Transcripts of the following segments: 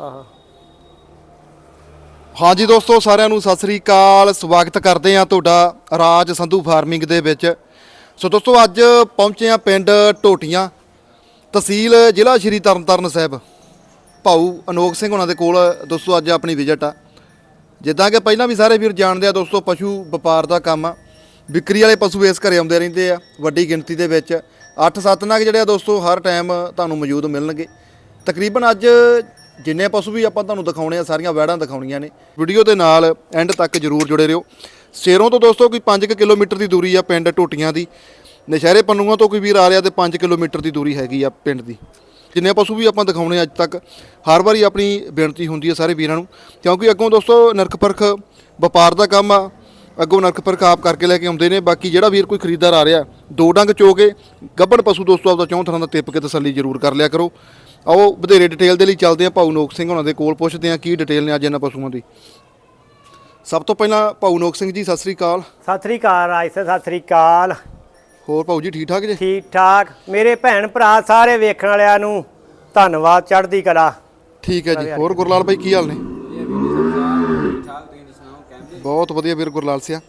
ਆਹ ਹਾਂਜੀ ਦੋਸਤੋ, ਸਾਰਿਆਂ ਨੂੰ ਸਤਿ ਸ੍ਰੀ ਅਕਾਲ। ਸਵਾਗਤ ਕਰਦੇ ਹਾਂ ਤੁਹਾਡਾ ਰਾਜ ਸੰਧੂ ਫਾਰਮਿੰਗ ਦੇ ਵਿੱਚ। ਸੋ ਦੋਸਤੋ, ਅੱਜ ਪਹੁੰਚੇ ਹਾਂ ਪਿੰਡ ਟੋਟੀਆਂ ਤਹਿਸੀਲ ਜ਼ਿਲ੍ਹਾ ਸ਼੍ਰੀ ਤਰਨਤਾਰਨ ਸਾਹਿਬ। ਭਾਊ ਅਨੋਖ ਸਿੰਘ ਉਹਨਾਂ ਦੇ ਕੋਲ ਦੋਸਤੋ, ਅੱਜ ਆਪਣੀ ਵਿਜ਼ਿਟ ਆ। ਜਿੱਦਾਂ ਕਿ ਪਹਿਲਾਂ ਵੀ ਸਾਰੇ ਵੀਰ ਜਾਣਦੇ ਆ ਦੋਸਤੋ, ਪਸ਼ੂ ਵਪਾਰ ਦਾ ਕੰਮ ਆ। ਵਿਕਰੀ ਵਾਲੇ ਪਸ਼ੂ ਇਸ ਘਰੇ ਆਉਂਦੇ ਰਹਿੰਦੇ ਆ, ਵੱਡੀ ਗਿਣਤੀ ਦੇ ਵਿੱਚ। 8-7 ਨਗ ਜਿਹੜੇ ਆ ਦੋਸਤੋ, ਹਰ ਟਾਈਮ ਤੁਹਾਨੂੰ ਮੌਜੂਦ ਮਿਲਣਗੇ। ਤਕਰੀਬਨ ਅੱਜ ਜਿੰਨੇ ਪਸ਼ੂ ਵੀ ਆਪਾਂ ਤੁਹਾਨੂੰ ਦਿਖਾਉਣੇ ਆ, ਸਾਰੀਆਂ ਵੈੜਾਂ ਦਿਖਾਉਣੀਆਂ ਨੇ। ਵੀਡੀਓ ਦੇ ਨਾਲ ਐਂਡ ਤੱਕ ਜਰੂਰ ਜੁੜੇ ਰਹੋ। ਸ਼ੇਰੋਂ ਤੋਂ ਦੋਸਤੋ ਕੋਈ 5 ਕਿਲੋਮੀਟਰ ਦੀ ਦੂਰੀ ਆ ਪਿੰਡ ਟੋਟੀਆਂ ਦੀ। ਨਸ਼ਹਿਰੇ ਪੰਨੂਆਂ ਤੋਂ ਕੋਈ ਵੀਰ ਆ ਰਿਹਾ ਤੇ 5 ਕਿਲੋਮੀਟਰ ਦੀ ਦੂਰੀ ਹੈਗੀ ਆ ਪਿੰਡ ਦੀ। ਜਿੰਨੇ ਪਸ਼ੂ ਵੀ ਆਪਾਂ ਦਿਖਾਉਣੇ ਅੱਜ ਤੱਕ, ਹਰ ਵਾਰੀ ਆਪਣੀ ਬੇਨਤੀ ਹੁੰਦੀ ਹੈ ਸਾਰੇ ਵੀਰਾਂ ਨੂੰ, ਕਿਉਂਕਿ ਅੱਗੋਂ ਦੋਸਤੋ ਨਰਕ ਪਰਖ ਵਪਾਰ ਦਾ ਕੰਮ ਆ, ਅੱਗੋਂ ਨਰਕ ਪਰਖ ਆਪ ਕਰਕੇ ਲੈ ਕੇ ਆਉਂਦੇ ਨੇ, ਬਾਕੀ ਜਿਹੜਾ ਵੀਰ ਕੋਈ ਖਰੀਦਦਾਰ ਆ ਰਿਹਾ, ਦੋ ਡੰਗ ਚੋ ਕੇ ਗੱਬੜ ਪਸ਼ੂ ਦੋਸਤੋ ਆਪਦਾ ਚੌਂ ਤਰ੍ਹਾਂ ਦਾ ਟਿੱਪ ਕੇ ਤਸੱਲੀ ਜ਼ਰੂਰ ਕਰ ਲਿਆ ਕਰੋ। ਆਓ ਵਧੇਰੇ ਡਿਟੇਲ ਦੇ ਲਈ ਚੱਲਦੇ ਆ ਭਾਊ ਨੋਕ ਸਿੰਘ ਉਹਨਾਂ ਦੇ ਕੋਲ ਪੁੱਛਦੇ ਆ ਕੀ ਡਿਟੇਲ ਨੇ ਅੱਜ ਇਹਨਾਂ ਪਸ਼ੂਆਂ ਦੀ। ਸਭ ਤੋਂ ਪਹਿਲਾਂ ਭਾਊ ਨੋਕ ਸਿੰਘ ਜੀ ਸਤਿ ਸ੍ਰੀ ਅਕਾਲ। ਸਤਿ ਸ੍ਰੀ ਅਕਾਲ ਰਾਜ ਸਤਿ ਸ੍ਰੀ ਅਕਾਲ। ਹੋਰ ਭਾਊ ਜੀ ਠੀਕ ਠਾਕ ਜੀ? ਠੀਕ ਠਾਕ ਮੇਰੇ ਭੈਣ ਭਰਾ ਸਾਰੇ ਵੇਖਣ ਵਾਲਿਆਂ ਨੂੰ ਧੰਨਵਾਦ ਚੜ੍ਹਦੀ ਕਲਾ। ਠੀਕ ਹੈ ਜੀ। ਹੋਰ ਗੁਰਲਾਲ ਭਾਈ ਕੀ ਹਾਲ ਨੇ? ਬਹੁਤ ਵਧੀਆ ਵੀਰ ਗੁਰਲਾਲ ਸਿਆ।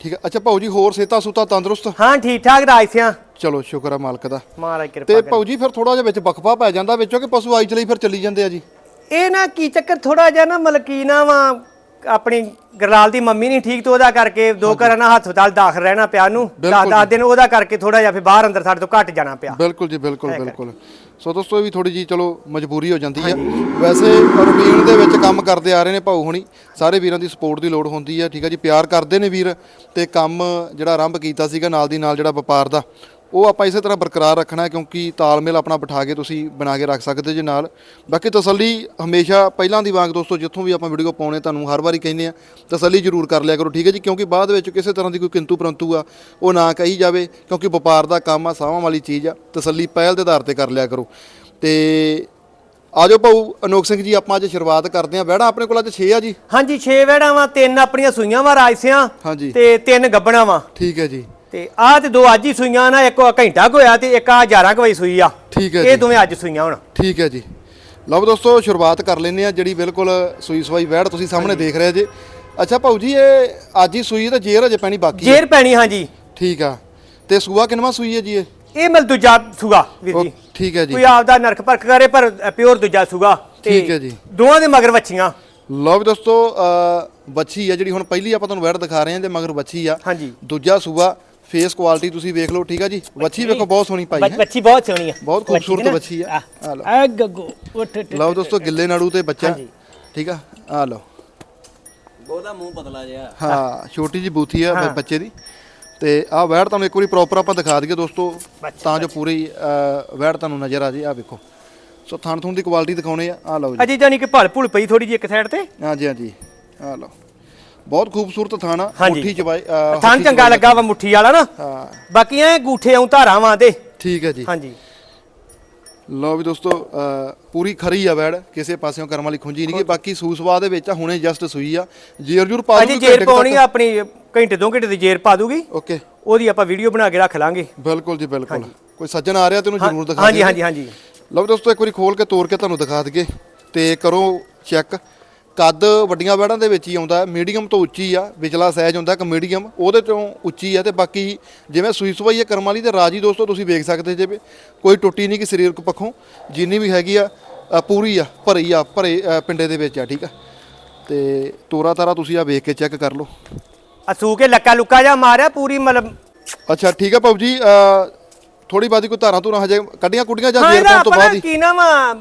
ਠੀਕ ਹੈ। ਅੱਛਾ ਭਾਊ ਜੀ ਹੋਰ ਸੇਤਾ ਸੁਤਾ ਤੰਦਰੁਸਤ? ਹਾਂ ਠੀਕ ਠਾਕ ਰਾਜ ਸਿਆ। ਚਲੋ ਸ਼ੁਕਰ ਹੈ ਮਾਲਕ ਦਾ। ਮਹਾਰਾਜ ਕਿਰਪਾ ਤੇ ਕਰੇ। ਜੀ ਫਿਰ ਥੋੜਾ ਜਿਹਾ ਵਿੱਚ ਬਖਫਾ ਪੈ ਜਾਂਦਾ ਵਿੱਚੋਂ ਕਿ ਪਸ਼ੂ ਆਈ ਚਲੀ ਫਿਰ ਚੱਲੀ ਜਾਂਦੇ ਆ ਜੀ? ਇਹ ਨਾ ਕੀ ਚੱਕਰ ਥੋੜਾ ਜਿਹਾ ਨਾ ਮਲਕੀਨਾ ਵਾ ਆਪਣੀ ਗਰਲਾਲ ਦੀ ਮੰਮੀ ਨਹੀਂ ਠੀਕ ਤੋਂ ਉਹਦਾ ਕਰਕੇ ਦੋ ਘਰਾਂ ਨਾਲ ਹਸਪਤਾਲ ਦਾਖਲ ਰਹਿਣਾ ਪਿਆ ਉਹਨੂੰ। ਬਿਲਕੁਲ 10 ਦਿਨ ਉਹਦਾ ਕਰਕੇ ਥੋੜਾ ਜਿਹਾ ਫਿਰ ਬਾਹਰ ਅੰਦਰ ਸਾਡੇ ਤੋਂ ਘੱਟ ਜਾਣਾ ਪਿਆ। ਬਿਲਕੁਲ ਜੀ ਬਿਲਕੁਲ ਬਿਲਕੁਲ। ਸੋ ਦੋਸਤੋ ਇਹ ਵੀ ਥੋੜੀ ਜੀ ਚਲੋ ਮਜਬੂਰੀ ਹੋ ਜਾਂਦੀ ਆ। ਵੈਸੇ ਰੂਟੀਨ ਦੇ ਵਿੱਚ ਕੰਮ ਕਰਦੇ ਆ ਰਹੇ ਨੇ ਭਾਊ ਹੁਣੀ। ਸਾਰੇ ਵੀਰਾਂ ਦੀ ਸਪੋਰਟ ਦੀ ਲੋੜ ਹੁੰਦੀ ਆ ਠੀਕ ਆ ਜੀ। ਪਿਆਰ ਕਰਦੇ ਨੇ ਵੀਰ ਤੇ ਕੰਮ ਜਿਹੜਾ ਆਰੰਭ ਕੀਤਾ ਸੀਗਾ ਨਾਲ ਦੀ ਨਾਲ ਜਿਹੜਾ ਵਪਾਰ ਦਾ ਉਹ ਆਪਾਂ ਇਸੇ ਤਰ੍ਹਾਂ ਬਰਕਰਾਰ ਰੱਖਣਾ ਹੈ ਕਿਉਂਕਿ ਤਾਲਮੇਲ ਆਪਣਾ ਬਿਠਾ ਕੇ ਤੁਸੀਂ ਬਣਾ ਕੇ ਰੱਖ ਸਕਦੇ ਜੇ ਨਾਲ। ਬਾਕੀ ਤਸੱਲੀ ਹਮੇਸ਼ਾ ਪਹਿਲਾਂ ਦੀ ਵਾਂਗ ਦੋਸਤੋ ਜਿੱਥੋਂ ਵੀ ਆਪਾਂ ਵੀਡੀਓ ਪਾਉਣੇ ਤੁਹਾਨੂੰ ਹਰ ਵਾਰੀ ਕਹਿੰਦੇ ਆ ਤਸੱਲੀ ਜ਼ਰੂਰ ਕਰ ਲਿਆ ਕਰੋ ਠੀਕ ਹੈ ਜੀ? ਕਿਉਂਕਿ ਬਾਅਦ ਵਿੱਚ ਕਿਸੇ ਤਰ੍ਹਾਂ ਦੀ ਕੋਈ ਕਿੰਤੂ ਪਰੰਤੂ ਆ ਉਹ ਨਾ ਕਹੀ ਜਾਵੇ ਕਿਉਂਕਿ ਵਪਾਰ ਦਾ ਕੰਮ ਆ ਸਾਵਾਂ ਵਾਲੀ ਚੀਜ਼ ਆ ਤਸੱਲੀ ਪਹਿਲ ਦੇ ਆਧਾਰ ਤੇ ਕਰ ਲਿਆ ਕਰੋ। ਤੇ ਆਜੋ ਭਾਊ ਅਨੋਖ ਸਿੰਘ ਜੀ ਆਪਾਂ ਅੱਜ ਸ਼ੁਰੂਆਤ ਕਰਦੇ ਆ ਵਹਿੜਾ ਆਪਣੇ ਕੋਲ ਅੱਜ 6 ਆ ਜੀ? ਹਾਂਜੀ 6 ਵਹਿੜਾਂ ਵਾ ਤਿੰਨ ਆਪਣੀਆਂ ਸੂਈਆਂ ਵਾ ਰਾਜ ਸਿਆਂ ਹਾਂਜੀ। ਤੇ ਤਿੰਨ ਗੱਬਣਾ ਵਾ। ਠੀਕ ਹੈ ਜੀ। ਤੇ ਆਹ ਤੇ ਦੋ ਅੱਜ ਹੀ ਸੂਈਆਂ ਨਾ ਇੱਕ ਘੰਟਾ ਕੁ ਹੋਇਆ ਤੇ ਇੱਕ ਆ 11 ਕੁ ਵਜੇ ਸੂਈ ਆ। ਠੀਕ ਹੈ ਇਹ ਜੀ। ਦੋਵੇਂ ਅੱਜ ਸੂਈਆਂ ਹੁਣ। ਠੀਕ ਹੈ ਜੀ। ਲਓ ਦੋਸਤੋ ਸ਼ੁਰੂਆਤ ਕਰ ਲੈਂਦੇ ਆ ਜਿਹੜੀ ਬਿਲਕੁਲ ਸੂਈ ਸਵਾਈ ਵਹਿੜ ਤੁਸੀਂ ਸਾਹਮਣੇ ਦੇਖ ਰਹੇ ਜੇ। ਅੱਛਾ ਭਾਊ ਜੀ ਇਹ ਅੱਜ ਹੀ ਸੂਈ ਤੇ ਜੇਰ ਅਜੇ ਪੈਣੀ ਬਾਕੀ ਹੈ? ਜੇਰ ਪੈਣੀ ਹਾਂਜੀ। ਠੀਕ ਆ। ਤੇ ਸੂਆ ਕਿੰਨਵਾ ਸੂਈ ਹੈ ਜੀ ਇਹ? ਇਹ ਮਿਲ ਦੂਜਾ ਸੂਗਾ ਵੀਰ ਉਹ ਜੀ ਠੀਕ ਹੈ ਜੀ। ਕੋਈ ਆਪਦਾ ਨਰਕ ਪਰਖ ਕਰੇ ਪਰ ਪਿਓਰ ਦੂਜਾ ਸੂਗਾ ਤੇ ਠੀਕ ਹੈ ਜੀ। ਦੋਵਾਂ ਦੇ ਮਗਰ ਵੱਛੀਆਂ। ਲਓ ਵੀ ਦੋਸਤੋ ਅ, ਬੱਚੀ ਆ ਜਿਹੜੀ ਹੁਣ ਪਹਿਲੀ ਆਪਾਂ ਤੁਹਾਨੂੰ ਵਹਿੜ ਦਿਖਾ ਰਹੇ ਹਾਂ ਤੇ ਮਗਰ ਬੱਚੀ ਆ। ਹਾਂਜੀ। ਦੂਜਾ ਸੂਆ। ਫੇਸ ਕੁਆਲਿਟੀ ਤੁਸੀਂ ਵੇਖ ਲਓ ਠੀਕ ਆ ਜੀ? ਬੱਚੀ ਵੇਖੋ ਬਹੁਤ ਸੋਹਣੀ ਪਾਈ ਹੈ। ਬੱਚੀ ਬਹੁਤ ਸੋਹਣੀ ਆ। ਬਹੁਤ ਖੂਬਸੂਰਤ ਬੱਚੀ ਆ। ਆ ਲਓ। ਆ ਗੱਗੋ ਉੱਠ ਉੱਠ ਲਓ ਦੋਸਤੋ ਗਿੱਲੇ ਨਾੜੂ ਤੇ ਬੱਚਾ। ਠੀਕ ਆ? ਆ ਲਓ। ਉਹਦਾ ਮੂੰਹ ਪਤਲਾ ਜਿਹਾ। ਹਾਂ ਛੋਟੀ ਜੀ ਬੂਥੀ ਆ ਬੱਚੇ ਦੀ। ਤੇ ਆਹ ਵੈੜ ਤੁਹਾਨੂੰ ਇੱਕ ਵਾਰੀ ਪ੍ਰੋਪਰ ਆਪਾਂ ਦਿਖਾ ਦਈਏ ਦੋਸਤੋ। ਤਾਂ ਜੋ ਪੂਰੀ ਵੈੜ ਤੁਹਾਨੂੰ ਨਜ਼ਰ ਆ ਜੇ। ਆ ਵੇਖੋ। ਸੋ ਥਣ ਥੁਣ ਦੀ ਕੁਆਲਿਟੀ ਦਿਖਾਉਣੇ ਆ। ਆ ਲਓ ਜੀ। ਅਜੇ ਜਾਨੀ ਕਿ ਭਲ ਭੁਲ ਪਈ ਥੋੜੀ ਜਿਹੀ ਇੱਕ ਸਾਈਡ ਤੇ? ਹਾਂਜੀ ਹਾਂਜੀ। ਆ ਲਓ। ਬਹੁਤ ਖੂਬਸੂਰਤ ਆ ਹਾਂਜੀ। ਮੁੱਠੀ ਚਬਾਈ ਹੱਥੀ ਚੰਗਾ ਚਬਾਈ ਲੱਗਾ ਵਾ ਮੁੱਠੀ ਵਾਲਾ ਨਾ। ਹਾਂ। ਬਾਕੀ ਐ ਗੂਠੇ ਆਉਂ ਧਾਰਾਵਾਂ ਦੇ। ਠੀਕ ਹੈ ਜੀ। ਹਾਂਜੀ। ਲਓ ਵੀ ਦੋਸਤੋ ਪੂਰੀ ਖਰੀ ਆ ਵੈੜ ਕਿਸੇ ਪਾਸਿਓਂ ਕਰਮ ਵਾਲੀ ਖੁੰਜੀ ਨਹੀਂ ਗੀ ਬਾਕੀ ਸੂਸਵਾ ਦੇ ਵਿੱਚ ਆ, ਹੁਣੇ ਜਸਟ ਸੂਈ ਆ। ਜੇਰ ਜੂਰ ਪਾ ਅਜੇ ਦੂਗੀ ਜੇਰ ਪਾਉਣੀ ਆ ਆਪਣੀ ਘੰਟੇ ਦੋ ਘੰਟੇ ਦੀ ਜੇਰ ਪਾ ਦੂਗੀ। ਓਕੇ। ਉਹਦੀ ਆਪਾਂ ਵੀਡੀਓ ਬਣਾ ਕੇ ਰੱਖ ਲਾਂਗੇ। ਬਿਲਕੁਲ ਜੀ ਬਿਲਕੁਲ। ਕੋਈ ਸੱਜਣ ਆ ਰਿਹਾ ਤੈਨੂੰ ਜ਼ਰੂਰ ਦਿਖਾ ਹਾਂਜੀ। ਹਾਂਜੀ ਹਾਂਜੀ। ਲਓ ਦੋਸਤੋ ਇੱਕ ਵਾਰੀ ਖੋਲ ਕੇ ਤੋੜ ਕੇ ਤੁਹਾਨੂੰ ਦਿਖਾ ਦਈਏ। ਤੇ ਕਰੋ ਚੈੱਕ ਕੱਦ ਵੱਡੀਆਂ ਵੈੜਾਂ ਦੇ ਵਿੱਚ ਹੀ ਆਉਂਦਾ ਮੀਡੀਅਮ ਤੋਂ ਉੱਚੀ ਆ ਵਿਚਲਾ ਸਾਈਜ਼ ਹੁੰਦਾ ਇੱਕ ਮੀਡੀਅਮ ਉਹਦੇ ਤੋਂ ਉੱਚੀ ਆ ਤੇ ਬਾਕੀ ਜਿਵੇਂ ਸੂਈ ਸਵਾਈ ਹੈ ਕਰਮ ਵਾਲੀ ਤੇ ਰਾਜੀ ਦੋਸਤੋ ਤੁਸੀਂ ਵੇਖ ਸਕਦੇ ਜੇ ਕੋਈ ਟੁੱਟੀ ਨਹੀਂ ਕਿ ਸਰੀਰਕ ਪੱਖੋਂ ਜਿੰਨੀ ਵੀ ਹੈਗੀ ਆ ਅ, ਪੂਰੀ ਆ ਭਰੀ ਆ ਭਰੇ ਅ, ਪਿੰਡੇ ਦੇ ਵਿੱਚ ਆ ਠੀਕ ਆ। ਤੇ ਤੋਰਾ ਤਾਰਾ ਤੁਸੀਂ ਆ ਵੇਖ ਕੇ ਚੈੱਕ ਕਰ ਲਓ। ਅਸੂ ਕੇ ਲੱਕਾ ਲੁੱਕਾ ਜਾ ਮਾਰਿਆ ਪੂਰੀ ਮਤਲਬ। ਅੱਛਾ ਠੀਕ ਆ ਭਾਊ ਜੀ ਥੋੜੀ ਬਾਦੀ ਕੋਈ ਧਾਰਾਂ ਧੂਰਾਂ ਹਜੇ ਕੱਢੀਆਂ ਕੁੱਡੀਆਂ ਜਾਂ ਹਾਂ ਜੇਰ ਇਹਦਾ ਪਾਉਣ ਤੋਂ ਬਾਅਦ ਆਪਣਾ ਹੀ? ਕੀ ਨਾ ਵਾ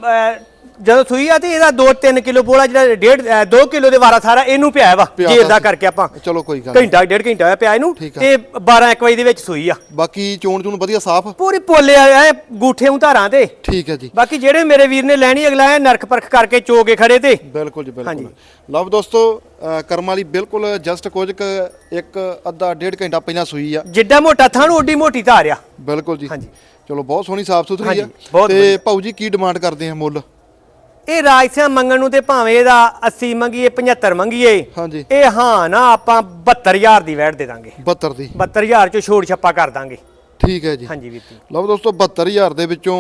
ਜਦੋਂ ਸੂਈ ਆ ਤੇ ਇਹਦਾ 2-3 ਕਿਲੋ ਬੋਲਾ ਜਿਹੜਾ 1.5 2 ਕਿਲੋ ਦੇ ਵਾਰਾ ਸਾਰਾ ਇਹਨੂੰ ਪਿਆ ਵਾ ਪਿਆ ਜੇਰ ਤਾ ਦਾ ਸੀ। ਕਰਕੇ ਆਪਾਂ। ਚਲੋ ਕੋਈ ਗੱਲ ਨੀ। ਘੰਟਾ ਡੇਢ ਘੰਟਾ ਹੋਇਆ ਪਿਆ ਇਹਨੂੰ ਠੀਕ ਆ। ਤੇ 12 1 ਵਜੇ ਦੇ ਵਿੱਚ ਸੂਈ ਆ। ਬਾਕੀ ਚੋਣ ਚੂਣ ਵਧੀਆ ਸਾਫ਼? ਪੂਰੀ ਪੋਲੇ ਆ ਗੂਠੇ ਉਂ ਧਾਰਾਂ ਤੇ। ਠੀਕ ਹੈ ਜੀ। ਬਾਕੀ ਜਿਹੜੇ ਮੇਰੇ ਵੀਰ ਨੇ ਲੈਣੀ ਅਗਲਾ ਐ ਨਰਕ ਪਰਖ ਕਰਕੇ ਚੋ ਕੇ ਖੜੇ ਤੇ। ਬਿਲਕੁਲ ਜੀ ਬਿਲਕੁਲ। ਲਵ ਦੋਸਤੋ ਅ, ਕਰਮ ਵਾਲੀ ਬਿਲਕੁਲ ਜਸਟ ਕੁਝ ਕੁ ਇੱਕ ਅੱਧਾ ਡੇਢ ਘੰਟਾ ਪਹਿਲਾਂ ਸੂਈ ਆ। ਜਿੱਡਾ ਮੋਟਾ ਥਣ ਓਡੀ ਮੋਟੀ ਧਾਰ ਆ। ਬਿਲਕੁਲ ਜੀ। ਹਾਂਜੀ। ਚਲੋ ਬਹੁਤ ਸੋਹਣੀ ਸਾਫ਼ ਸੁਥਰੀ ਹਾਂਜੀ, ਆ ਬਹੁਤ ਤੇ ਭਾਊ ਜੀ ਕੀ ਡਿਮਾਂਡ ਕਰਦੇ ਆ ਮੁੱਲ? ਇਹ ਰਾਜਸਿਆਂ ਮੰਗਣ ਨੂੰ ਤੇ ਭਾਵੇਂ ਇਹਦਾ 80 ਮੰਗੀਏ 75 ਮੰਗੀਏ ਹਾਂਜੀ। ਇਹ ਹਾਂ ਨਾ ਆਪਾਂ 72000 ਦੀ ਵੈਟ ਦੇ ਦਾਂਗੇ। 72 ਦੀ। 72000 ਚ ਛੋੜ ਛੱਪਾ ਕਰ ਦਾਂਗੇ। ਠੀਕ ਹੈ ਜੀ। ਹਾਂਜੀ ਵੀਰ ਜੀ। ਲਓ ਦੋਸਤੋ 72000 ਦੇ ਵਿੱਚੋਂ